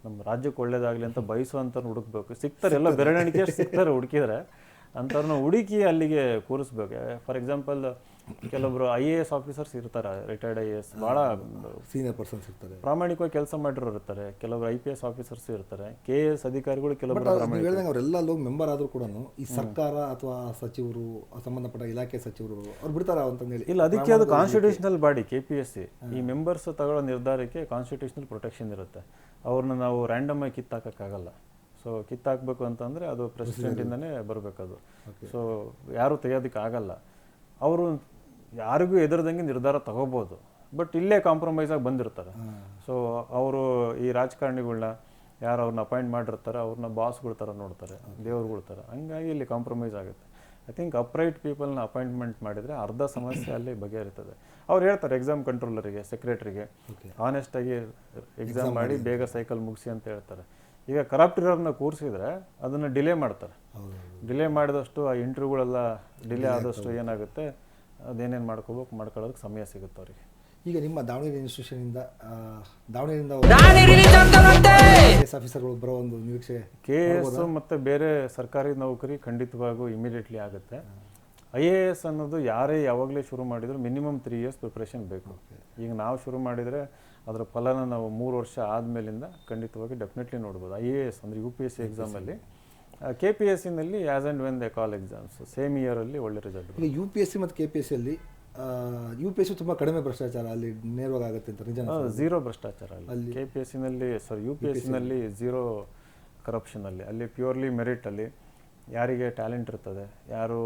ನಮ್ಮ ರಾಜ್ಯಕ್ಕೆ ಒಳ್ಳೇದಾಗಲಿ ಅಂತ ಬಯಸುವಂಥವ್ರು ಹುಡುಕ್ಬೇಕು. ಸಿಗ್ತಾರೆ ಎಲ್ಲ ಬೆರಳಿಕೆ ಸಿಗ್ತಾರೆ ಹುಡುಕಿದ್ರೆ ಅಂಥವ್ರನ್ನ ಹುಡುಕಿ ಅಲ್ಲಿಗೆ ಕೂರಿಸ್ಬೇಕು. ಫಾರ್ ಎಕ್ಸಾಂಪಲ್ ಕೆಲವೊಬ್ರು ಐ ಎ ಎಸ್ ಆಫೀಸರ್ಸ್ ಇರ್ತಾರೆ ರಿಟೈರ್ಡ್ ಐ ಎ ಎಸ್ ಭಾಳ ಸೀನಿಯರ್ ಪರ್ಸನ್ಸ್ ಇರ್ತಾರೆ. ಪ್ರಾಮಾಣಿಕವಾಗಿ ಕೆಲಸ ಮಾಡಿರೋರು ಇರ್ತಾರೆ. ಕೆಲವರು ಐ ಪಿ ಎಸ್ ಆಫೀಸರ್ಸ್ ಇರ್ತಾರೆ. ಕೆ ಎ ಎಸ್ ಅಧಿಕಾರಿಗಳು ಕೆಲವರು ಹೇಳಿದಂಗೆ ಅವರೆಲ್ಲ ಮೆಂಬರ್ ಆದರೂ ಕೂಡ ಈ ಸರ್ಕಾರ ಅಥವಾ ಸಚಿವರು ಸಂಬಂಧಪಟ್ಟ ಇಲಾಖೆ ಸಚಿವರು ಅವ್ರು ಬಿಡ್ತಾರ ಅಂತಂದೇಳಿ? ಇಲ್ಲ ಅದಕ್ಕೆ ಅದು constitutional body K P S C ಈ ಮೆಂಬರ್ಸ್ ತಗೊಳ್ಳೋ ನಿರ್ಧಾರಕ್ಕೆ ಕಾನ್ಸ್ಟಿಟ್ಯೂಷನಲ್ ಪ್ರೊಟೆಕ್ಷನ್ ಇರುತ್ತೆ. ಅವ್ರನ್ನ ನಾವು ರ್ಯಾಂಡಮ್ ಆಗಿ ಕಿತ್ತಾಕಕ್ಕಾಗಲ್ಲ. ಸೊ ಕಿತ್ತಾಕಬೇಕು ಅಂತಂದರೆ ಅದು ಪ್ರೆಸಿಡೆಂಟಿಂದನೇ ಬರಬೇಕದು. ಸೊ ಯಾರು ತೆಗೆಯೋದಕ್ಕೆ ಆಗಲ್ಲ ಅವರು ಯಾರಿಗೂ ಎದುರದಂಗೆ ನಿರ್ಧಾರ ತಗೋಬೋದು. ಬಟ್ ಇಲ್ಲೇ ಕಾಂಪ್ರಮೈಸ್ ಆಗಿ ಬಂದಿರ್ತಾರೆ. ಸೊ ಅವರು ಈ ರಾಜಕಾರಣಿಗಳನ್ನ ಯಾರು ಅವ್ರನ್ನ ಅಪಾಯಿಂಟ್ ಮಾಡಿರ್ತಾರೆ ಅವ್ರನ್ನ ಬಾಸ್ಗಳ ಥರ ನೋಡ್ತಾರೆ ದೇವ್ರುಗಳ ಥರ ಹಂಗಾಗಿ ಇಲ್ಲಿ ಕಾಂಪ್ರಮೈಸ್ ಆಗುತ್ತೆ. ಐ ಥಿಂಕ್ ಅಪ್ರೈಟ್ ಪೀಪಲ್ನ ಅಪಾಯಿಂಟ್ಮೆಂಟ್ ಮಾಡಿದರೆ ಅರ್ಧ ಸಮಸ್ಯೆ ಅಲ್ಲಿ ಬಗೆಹರಿತದೆ. ಅವ್ರು ಹೇಳ್ತಾರೆ ಎಕ್ಸಾಮ್ ಕಂಟ್ರೋಲರಿಗೆ ಸೆಕ್ರೆಟ್ರಿಗೆ ಆನೆಸ್ಟಾಗಿ ಎಕ್ಸಾಮ್ ಮಾಡಿ ಬೇಗ ಸೈಕಲ್ ಮುಗಿಸಿ ಅಂತ ಹೇಳ್ತಾರೆ. ಈಗ ಕರಪ್ಟ್ ಇರೋರನ್ನ ಕೂರಿಸಿದ್ರೆ ಅದನ್ನು ಡಿಲೇ ಮಾಡ್ತಾರೆ. ಡಿಲೇ ಮಾಡಿದಷ್ಟು ಆ ಇಂಟರ್ವ್ಯೂಗಳೆಲ್ಲ ಡಿಲೇ ಆದಷ್ಟು ಏನಾಗುತ್ತೆ? ಅದೇನೇನು ಮಾಡ್ಕೋಬೇಕು ಮಾಡ್ಕೊಳ್ಳೋದಕ್ಕೆ ಸಮಯ ಸಿಗುತ್ತೆ ಅವರಿಗೆ. ಈಗ ನಿಮ್ಮ ದಾವಣಗೆರೆ ಇನ್ಸ್ಟಿಟ್ಯೂಷನಿಂದ ದಾವಣಗೆರೆಯಿಂದ ಎಸ್ ಆಫೀಸರ್ಗಳು ಬರೋ ಒಂದು ನಿರೀಕ್ಷೆ ಕೆ ಎಸ್ ಮತ್ತು ಬೇರೆ ಸರ್ಕಾರಿ ನೌಕರಿ ಖಂಡಿತವಾಗೂ ಇಮಿಡಿಯೇಟ್ಲಿ ಆಗುತ್ತೆ. ಐ ಎ ಎಸ್ ಅನ್ನೋದು ಯಾರೇ ಯಾವಾಗಲೇ ಶುರು ಮಾಡಿದ್ರು ಮಿನಿಮಮ್ ತ್ರೀ ಇಯರ್ಸ್ ಪ್ರಿಪ್ರೇಷನ್ ಬೇಕು. ಈಗ ನಾವು ಶುರು ಮಾಡಿದರೆ ಅದರ ಫಲನ ನಾವು ಮೂರು ವರ್ಷ ಆದಮೇಲಿಂದ ಖಂಡಿತವಾಗಿ ಡೆಫಿನೆಟ್ಲಿ ನೋಡ್ಬೋದು. ಐ ಎ ಎಸ್ ಅಂದರೆ ಯು ಪಿ ಎಸ್ ಸಿ ಎಕ್ಸಾಮಲ್ಲಿ K P S ಸಿನಲ್ಲಿ as and when they call exams same ಇಯರಲ್ಲಿ ಒಳ್ಳೆ ರಿಸಲ್ಟ್ ಈಗ ಯು ಪಿ ಎಸ್ ಸಿ ಮತ್ತು ಕೆ ಪಿ ಎಸ್ ಸಿಯಲ್ಲಿ ಯು ಪಿ ಎಸ್ ಸಿ ತುಂಬ ಕಡಿಮೆ ಭ್ರಷ್ಟಾಚಾರ ಅಲ್ಲಿ ನೇರವಾಗಿ ಆಗುತ್ತೆ ಅಂತ ನಿಜ ಝೀರೋ ಭ್ರಷ್ಟಾಚಾರ ಅಲ್ಲಿ. ಕೆ ಪಿ ಎಸ್ ಸಿನಲ್ಲಿ ಸಾರಿ ಯು ಪಿ ಎಸ್ ಸಿನಲ್ಲಿ ಝೀರೋ ಕರಪ್ಷನ್ ಅಲ್ಲಿ. ಅಲ್ಲಿ. ಪ್ಯೂರ್ಲಿ ಮೆರಿಟ್ ಅಲ್ಲಿ ಯಾರಿಗೆ ಟ್ಯಾಲೆಂಟ್ ಇರ್ತದೆ ಯಾರು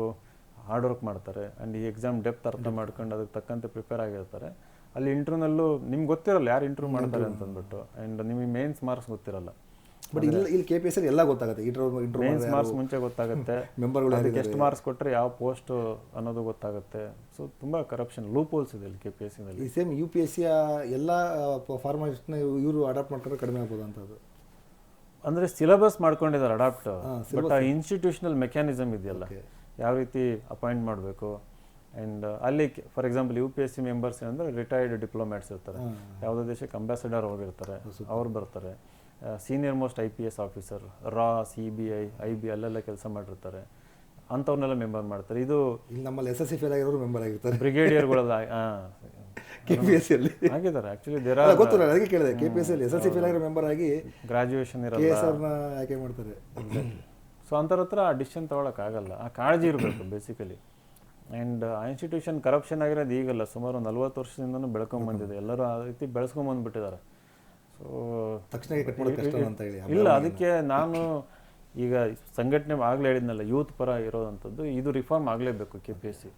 ಹಾರ್ಡ್ ವರ್ಕ್ ಮಾಡ್ತಾರೆ ಆ್ಯಂಡ್ ಈ ಎಕ್ಸಾಮ್ ಡೆಪ್ತ್ ಅರ್ಥ ಮಾಡ್ಕೊಂಡು ಅದಕ್ಕೆ ತಕ್ಕಂತೆ ಪ್ರಿಪೇರ್ ಆಗಿರ್ತಾರೆ. ಅಲ್ಲಿ ಇಂಟರ್ವ್ಯೂನಲ್ಲೂ ನಿಮ್ಗೆ ಗೊತ್ತಿರಲ್ಲ ಯಾರು ಇಂಟರ್ವ್ಯೂ ಮಾಡ್ತಾರೆ ಅಂತ ಅಂದ್ಬಿಟ್ಟು ಆ್ಯಂಡ್ ನಿಮಗೆ ಮೇನ್ಸ್ ಮಾರ್ಕ್ಸ್ ಗೊತ್ತಿರಲ್ಲ. ಬಟ್ ಇಲ್ಲಿ ಇಲ್ಲಿ ಕೆ ಪಿ ಎಸ್ ಎಲ್ಲ ಗೊತ್ತಾಗುತ್ತೆ. ಇಂಟ್ರೋ ಇಂಟ್ರೋ ಮಾರ್ಕ್ಸ್ ಮುಂಚೆ ಗೊತ್ತಾಗುತ್ತೆ. ಮೆಂಬರ್ಗಳು ಅದಕ್ಕೆ ಎಷ್ಟು ಮಾರ್ಕ್ಸ್ ಕೊಟ್ಟರೆ ಯಾವ ಪೋಸ್ಟ್ ಅನ್ನೋದು ಗೊತ್ತಾಗುತ್ತೆ. ಸೊ ತುಂಬ ಕರಪ್ಷನ್ ಲೂಪ್ ಹೋಲ್ಸ್ ಇದೆ ಇಲ್ಲಿ ಕೆ ಪಿ ಎಸ್ ಈ ಸೇಮ್ ಯು ಪಿ ಎಸ್ ಸಿಯ ಎಲ್ಲ ಇವರು ಅಡಾಪ್ಟ್ ಮಾಡ್ಕೊಂಡ್ರೆ ಕಡಿಮೆ ಆಗ್ಬೋದು ಅಂತದ್ದು. ಅಂದ್ರೆ ಸಿಲೆಬಸ್ ಮಾಡ್ಕೊಂಡಿದ್ದಾರೆ ಅಡಾಪ್ಟ್ ಬಟ್ ಆ ಇನ್ಸ್ಟಿಟ್ಯೂಷನಲ್ ಮೆಕ್ಯಾನಿಸಮ್ ಇದೆಯಲ್ಲ. ಯಾವ ರೀತಿ ಅಪಾಯಿಂಟ್ ಮಾಡಬೇಕು? ಆ್ಯಂಡ್ ಅಲ್ಲಿ for example U P S C members ಏನಂದರೆ ರಿಟೈರ್ಡ್ ಡಿಪ್ಲೊಮ್ಯಾಟ್ಸ್ ಇರ್ತಾರೆ. ಯಾವುದೋ ದೇಶಕ್ಕೆ ಅಂಬಾಸಿಡರ್ ಹೋಗಿರ್ತಾರೆ ಅವ್ರು ಬರ್ತಾರೆ. Senior most I P S officer Ra C B I I B ಅಲ್ಲೆಲ್ಲ ಕೆಲಸ ಮಾಡಿರ್ತಾರೆ. ಅಂಥವ್ರನ್ನೆಲ್ಲ ಮೆಂಬರ್ ಮಾಡ್ತಾರೆ. ಇದು ಇಲ್ಲಿ ನಮ್ಮಲ್ಲಿ ಎಸ್ ಎಸ್ ಸಿ ಫೇಲ್ ಆಗಿರೋರು ಮೆಂಬರ್ ಆಗಿರ್ತಾರೆ. ಬ್ರಿಗೇಡಿಯರ್ಗಳೆಲ್ಲ ಕೆ ಪಿ <laughs> ಎಸ್ ಅಲ್ಲಿ. ಆಗಿದ್ದಾರೆ ಆ್ಯಕ್ಚುಲಿ ದೇರ್ ಅಲ್ಲ, ಗೊತ್ತು ಅದಕ್ಕೆ ಕೇಳಿದೆ. ಕೆ ಪಿ ಎಸ್ ಅಲ್ಲಿ ಎಸ್ ಎಸ್ ಸಿ ಫೇಲ್ ಆಗಿರೋ ಮೆಂಬರ್ ಆಗಿ ಗ್ರಾಜುಯೇಷನ್ ಆಯ್ಕೆ ಮಾಡ್ತಾರೆ. <coughs> ಸೊ ಅಂಥವ್ರ ಹತ್ರ ಆ ಡಿಸಿಷನ್ ತೊಗೊಳಕ್ಕಾಗಲ್ಲ. ಆ ಕಾಳಜಿ ಇರಬೇಕು ಬೇಸಿಕಲಿ ಅಂಡ್ ಆ ಇನ್ಸ್ಟಿಟ್ಯೂಷನ್ ಕರಪ್ಷನ್ ಆಗಿರೋದು ಈಗಲ್ಲ. ಸುಮಾರು ಒಂದು ನಲ್ವತ್ತು ಬೆಳ್ಕೊಂಡ್ ಬಂದಿದೆ ಎಲ್ಲರೂ ಆ ರೀತಿ ಬೆಳೆಸ್ಕೊಂಬಂದ್ಬಿಟ್ಟಿದ್ದಾರೆ. ಸೊ ತಕ್ಷಣ ಕಟ್ ಮಾಡೋದು ಕಷ್ಟ ಅಂತ ಹೇಳಿ ಇಲ್ಲ ಅದಕ್ಕೆ ನಾನು ಈಗ ಸಂಘಟನೆ ಆಗಲೇ ಹೇಳಿದ್ನಲ್ಲ ಯೂತ್ ಪರ ಇರೋದಂಥದ್ದು ಇದು ರಿಫಾರ್ಮ್ ಆಗಲೇಬೇಕು K P S C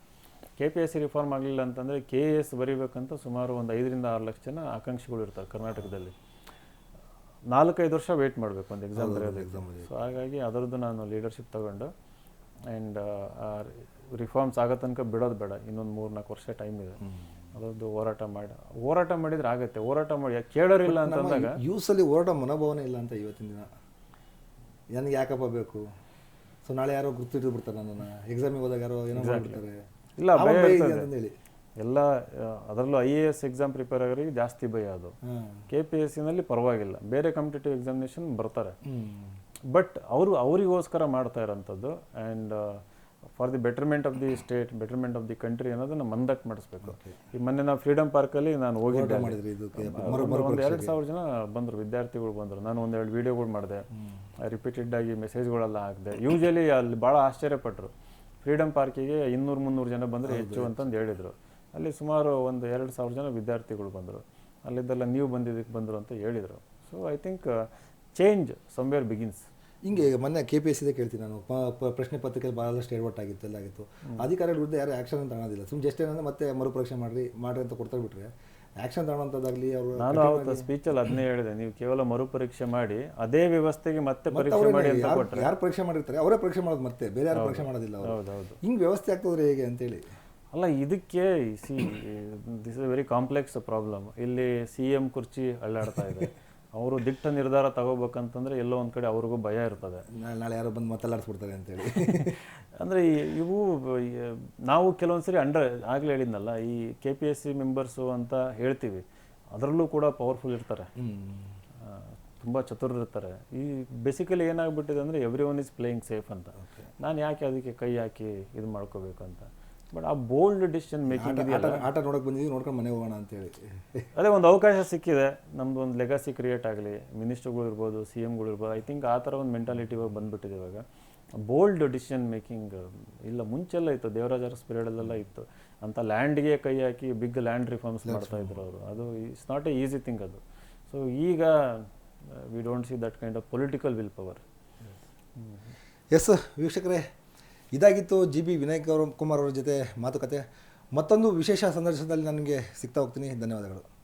K P S C reform ಆಗಲಿಲ್ಲ ಅಂತಂದರೆ ಕೆ ಎ ಎಸ್ ಬರೀಬೇಕಂತ ಸುಮಾರು ಒಂದು ಐದರಿಂದ ಆರು ಲಕ್ಷ ಜನ ಆಕಾಂಕ್ಷಿಗಳು ಇರ್ತಾರೆ ಕರ್ನಾಟಕದಲ್ಲಿ. ನಾಲ್ಕೈದು ವರ್ಷ ವೆಯ್ಟ್ ಮಾಡಬೇಕು ಒಂದು ಎಕ್ಸಾಮ್ ಬರೆಯೋದಕ್ಕೆ. ಸೊ ಹಾಗಾಗಿ ಅದರದ್ದು ನಾನು ಲೀಡರ್ಶಿಪ್ ತಗೊಂಡು ಆ್ಯಂಡ್ ರಿಫಾರ್ಮ್ಸ್ ಆಗೋ ತನಕ ಬಿಡೋದು ಬೇಡ ಇನ್ನೊಂದು ಮೂರು ನಾಲ್ಕು ವರ್ಷ ಟೈಮ್ ಇದೆ. ಅದರದ್ದು ಹೋರಾಟ ಮಾಡಿ ಹೋರಾಟ ಮಾಡಿದ್ರೆ ಆಗುತ್ತೆ. ಹೋರಾಟ ಮಾಡಿ ಕೇಳೋರಿಲ್ಲ ಅಂತಂದಾಗ ಯೂಸಲ್ಲಿ ಅಲ್ಲಿ ಹೋರಾಟ ಮನೋಭಾವನೆ ಇಲ್ಲ ಅಂತ ಇವತ್ತಿನ ದಿನ. ನನಗೆ ಯಾಕಪ್ಪ ಬೇಕು? ಸೊ ನಾಳೆ ಯಾರೋ ಗುರ್ತಿಟ್ಟು ಬಿಡ್ತಾರೆ ನನ್ನನ್ನು. ಎಕ್ಸಾಮಿಗೆ ಹೋದಾಗ ಯಾರೋ ಏನೋ ಮಾಡ್ಬಿಡ್ತಾರೆ. ಇಲ್ಲ ಭಯ. ಹೇಳಿ. ಎಲ್ಲ ಅದರಲ್ಲೂ I A S exam prepare ಆಗೋರಿಗೆ ಜಾಸ್ತಿ ಭಯ ಅದು. ಕೆ ಪಿ ಎಸ್ ಸಿನಲ್ಲಿ ಪರವಾಗಿಲ್ಲ. ಬೇರೆ ಕಾಂಪಿಟೇಟಿವ್ ಎಕ್ಸಾಮಿನೇಷನ್ ಬರ್ತಾರೆ. ಬಟ್ ಅವರು ಅವರಿಗೋಸ್ಕರ ಮಾಡ್ತಾ ಇರೋಂಥದ್ದು. And for the betterment of the state betterment of the country ಅನ್ನೋದನ್ನ ಮಂದಕ್ಕೆ ಮಾಡಿಸ್ಬೇಕು. ಈ ಮೊನ್ನೆ ನಾವು ಫ್ರೀಡಮ್ ಪಾರ್ಕಲ್ಲಿ ನಾನು ಹೋಗಿದ್ದೆ. ಒಂದು ಎರಡು ಸಾವಿರ ಜನ ಬಂದರು ವಿದ್ಯಾರ್ಥಿಗಳು ಬಂದರು. ನಾನು ಒಂದೆರಡು ವೀಡಿಯೋಗಳು ಮಾಡಿದೆ. ರಿಪೀಟೆಡ್ ಆಗಿ ಮೆಸೇಜ್ಗಳೆಲ್ಲ ಹಾಕಿದೆ. ಯೂಶಲಿ ಅಲ್ಲಿ ಭಾಳ ಆಶ್ಚರ್ಯಪಟ್ಟರು ಫ್ರೀಡಮ್ ಪಾರ್ಕಿಗೆ ಇನ್ನೂರು ಮುನ್ನೂರು ಜನ ಬಂದರೆ ಹೆಚ್ಚು ಅಂತಂದು ಹೇಳಿದರು. ಅಲ್ಲಿ ಸುಮಾರು ಒಂದು ಎರಡು ಸಾವಿರ ಜನ ವಿದ್ಯಾರ್ಥಿಗಳು ಬಂದರು. ಅಲ್ಲಿದ್ದೆಲ್ಲ ನೀವು ಬಂದಿದ್ದಕ್ಕೆ ಬಂದರು ಅಂತ ಹೇಳಿದರು. So I think change somewhere begins ಹಿಂಗೆ ಮೊನ್ನೆ ಕೆ ಪಿ ಎಸ್ ಇದೆ ಕೇಳ್ತೀನಿ ನಾನು. ಪ್ರಶ್ನೆ ಪತ್ರಿಕೆಯಲ್ಲಿ ಭಾಳಷ್ಟು ಎಡವಟ್ ಆಗಿತ್ತು ಎಲ್ಲ ಆಗಿತ್ತು. ಅಧಿಕಾರಿಗಳ ವಿರುದ್ಧ ಯಾರು ಆ್ಯಕ್ಷನ್ ಅನ್ನೋದಿಲ್ಲ. ಸುಮ್ಮನೆ ಜಸ್ಟ್ ಏನಂದ್ರೆ ಮತ್ತೆ ಮರುಪರೀಕ್ಷೆ ಮಾಡಿರಿ ಮಾಡ್ರಿ ಅಂತ ಕೊಡ್ತಾ ಬಿಟ್ರೆ. ಆ್ಯಕ್ಷನ್ ತಗೊಳ್ಳೋಂಥದ್ದಾಗಲಿ ಅವರು ನಾನು ಅವತ್ತು ಸ್ಪೀಚಲ್ಲಿ ಅದನ್ನೇ ಹೇಳಿದೆ. ನೀವು ಕೇವಲ ಮರುಪರೀಕ್ಷೆ ಮಾಡಿ ಅದೇ ವ್ಯವಸ್ಥೆಗೆ ಮತ್ತೆ ಪರೀಕ್ಷೆ ಮಾಡಿ ಅಂತ ಕೊಟ್ಟರೆ ಯಾರು ಪರೀಕ್ಷೆ ಮಾಡಿರ್ತಾರೆ? ಅವರೇ ಪರೀಕ್ಷೆ ಮಾಡೋದು ಮತ್ತೆ. ಬೇರೆ ಯಾರು ಪರೀಕ್ಷೆ ಮಾಡೋದಿಲ್ಲ ಅವರು. ಹೌದು ಹಿಂಗೆ ವ್ಯವಸ್ಥೆ ಆಗ್ತದ್ರೆ ಹೇಗೆ ಅಂತೇಳಿ. ಅಲ್ಲ ಇದಕ್ಕೆ see this is very complex problem ಇಲ್ಲಿ ಸಿ ಎಂ ಕುರ್ಚಿ ಅಳ್ಳಾಡ್ತಾ ಇದೆ. ಅವರು ದಿಟ್ಟ ನಿರ್ಧಾರ ತಗೋಬೇಕಂತಂದ್ರೆ ಎಲ್ಲೋ ಒಂದು ಕಡೆ ಅವ್ರಿಗೂ ಭಯ ಇರ್ತದೆ. ನಾಳೆ ನಾಳೆ ಯಾರೋ ಬಂದು ಮಾತಾಡ್ಸ್ಬಿಡ್ತಾರೆ ಅಂತೇಳಿ. <laughs> ಅಂದರೆ ಇವು ನಾವು ನಾವು ಕೆಲವೊಂದ್ಸರಿ ಅಂಡರ್ ಆಗಲೇ ಹೇಳಿದ್ನಲ್ಲ ಈ K P S C members ಅಂತ ಹೇಳ್ತೀವಿ. ಅದರಲ್ಲೂ ಕೂಡ ಪವರ್ಫುಲ್ ಇರ್ತಾರೆ. ತುಂಬಾ ಚತುರ ತುಂಬ ಚತುರರಿರ್ತಾರೆ ಈ ಬೇಸಿಕಲಿ ಏನಾಗ್ಬಿಟ್ಟಿದೆ ಅಂದರೆ every one is playing safe ಅಂತ ನಾನು ಯಾಕೆ ಅದಕ್ಕೆ ಕೈ ಹಾಕಿ ಇದು ಮಾಡ್ಕೋಬೇಕು ಅಂತ. ಬಟ್ ಆ ಬೋಲ್ಡ್ ಡಿಸಿಷನ್ ಮೇಕಿಂಗ್ ಆಟ ಆಟ ನೋಡೋಕೆ ಬಂದಿದ್ದೀವಿ ನೋಡ್ಕೊಂಡು ಮನೆಗೆ ಹೋಗೋಣ ಅಂತ ಹೇಳಿ <laughs> ಅದೇ ಒಂದು ಅವಕಾಶ ಸಿಕ್ಕಿದೆ. ನಮ್ದು ಒಂದು ಲೆಗಸಿ ಕ್ರಿಯೇಟ್ ಆಗಲಿ ಮಿನಿಸ್ಟರ್ಗಳು ಇರ್ಬೋದು ಸಿ ಎಮ್ಗಳು ಇರ್ಬೋದು ಐ ಥಿಂಕ್ ಆ ಥರ ಒಂದು ಮೆಂಟಾಲಿಟಿ ಇವಾಗ ಬಂದ್ಬಿಟ್ಟಿದೆ ಇವಾಗ. ಬೋಲ್ಡ್ ಡಿಸಿಷನ್ ಮೇಕಿಂಗ್ ಇಲ್ಲ ಮುಂಚೆಲ್ಲ ಇತ್ತು ದೇವರಾಜರ ಸ್ಪಿರಿಡಲ್ಲೆಲ್ಲ ಇತ್ತು. ಅಂತ ಲ್ಯಾಂಡ್ಗೆ ಕೈ ಹಾಕಿ ಬಿಗ್ ಲ್ಯಾಂಡ್ ರಿಫಾರ್ಮ್ಸ್ ಮಾಡ್ತಾ ಇದ್ರು ಅವರು. ಅದು it's not a easy thing ಅದು. ಸೊ ಈಗ we don't see that kind of political will power yes ವೀಕ್ಷಕರೇ ಇದಾಗಿತ್ತು ಜಿ ಬಿ ವಿನಯ್ ಕುಮಾರ್ ಅವರ ಜೊತೆ ಮಾತುಕತೆ. ಮತ್ತೊಂದು ವಿಶೇಷ ಸಂದರ್ಶನದಲ್ಲಿ ನನಗೆ ಸಿಗ್ತಾ ಹೋಗ್ತೀನಿ. ಧನ್ಯವಾದಗಳು.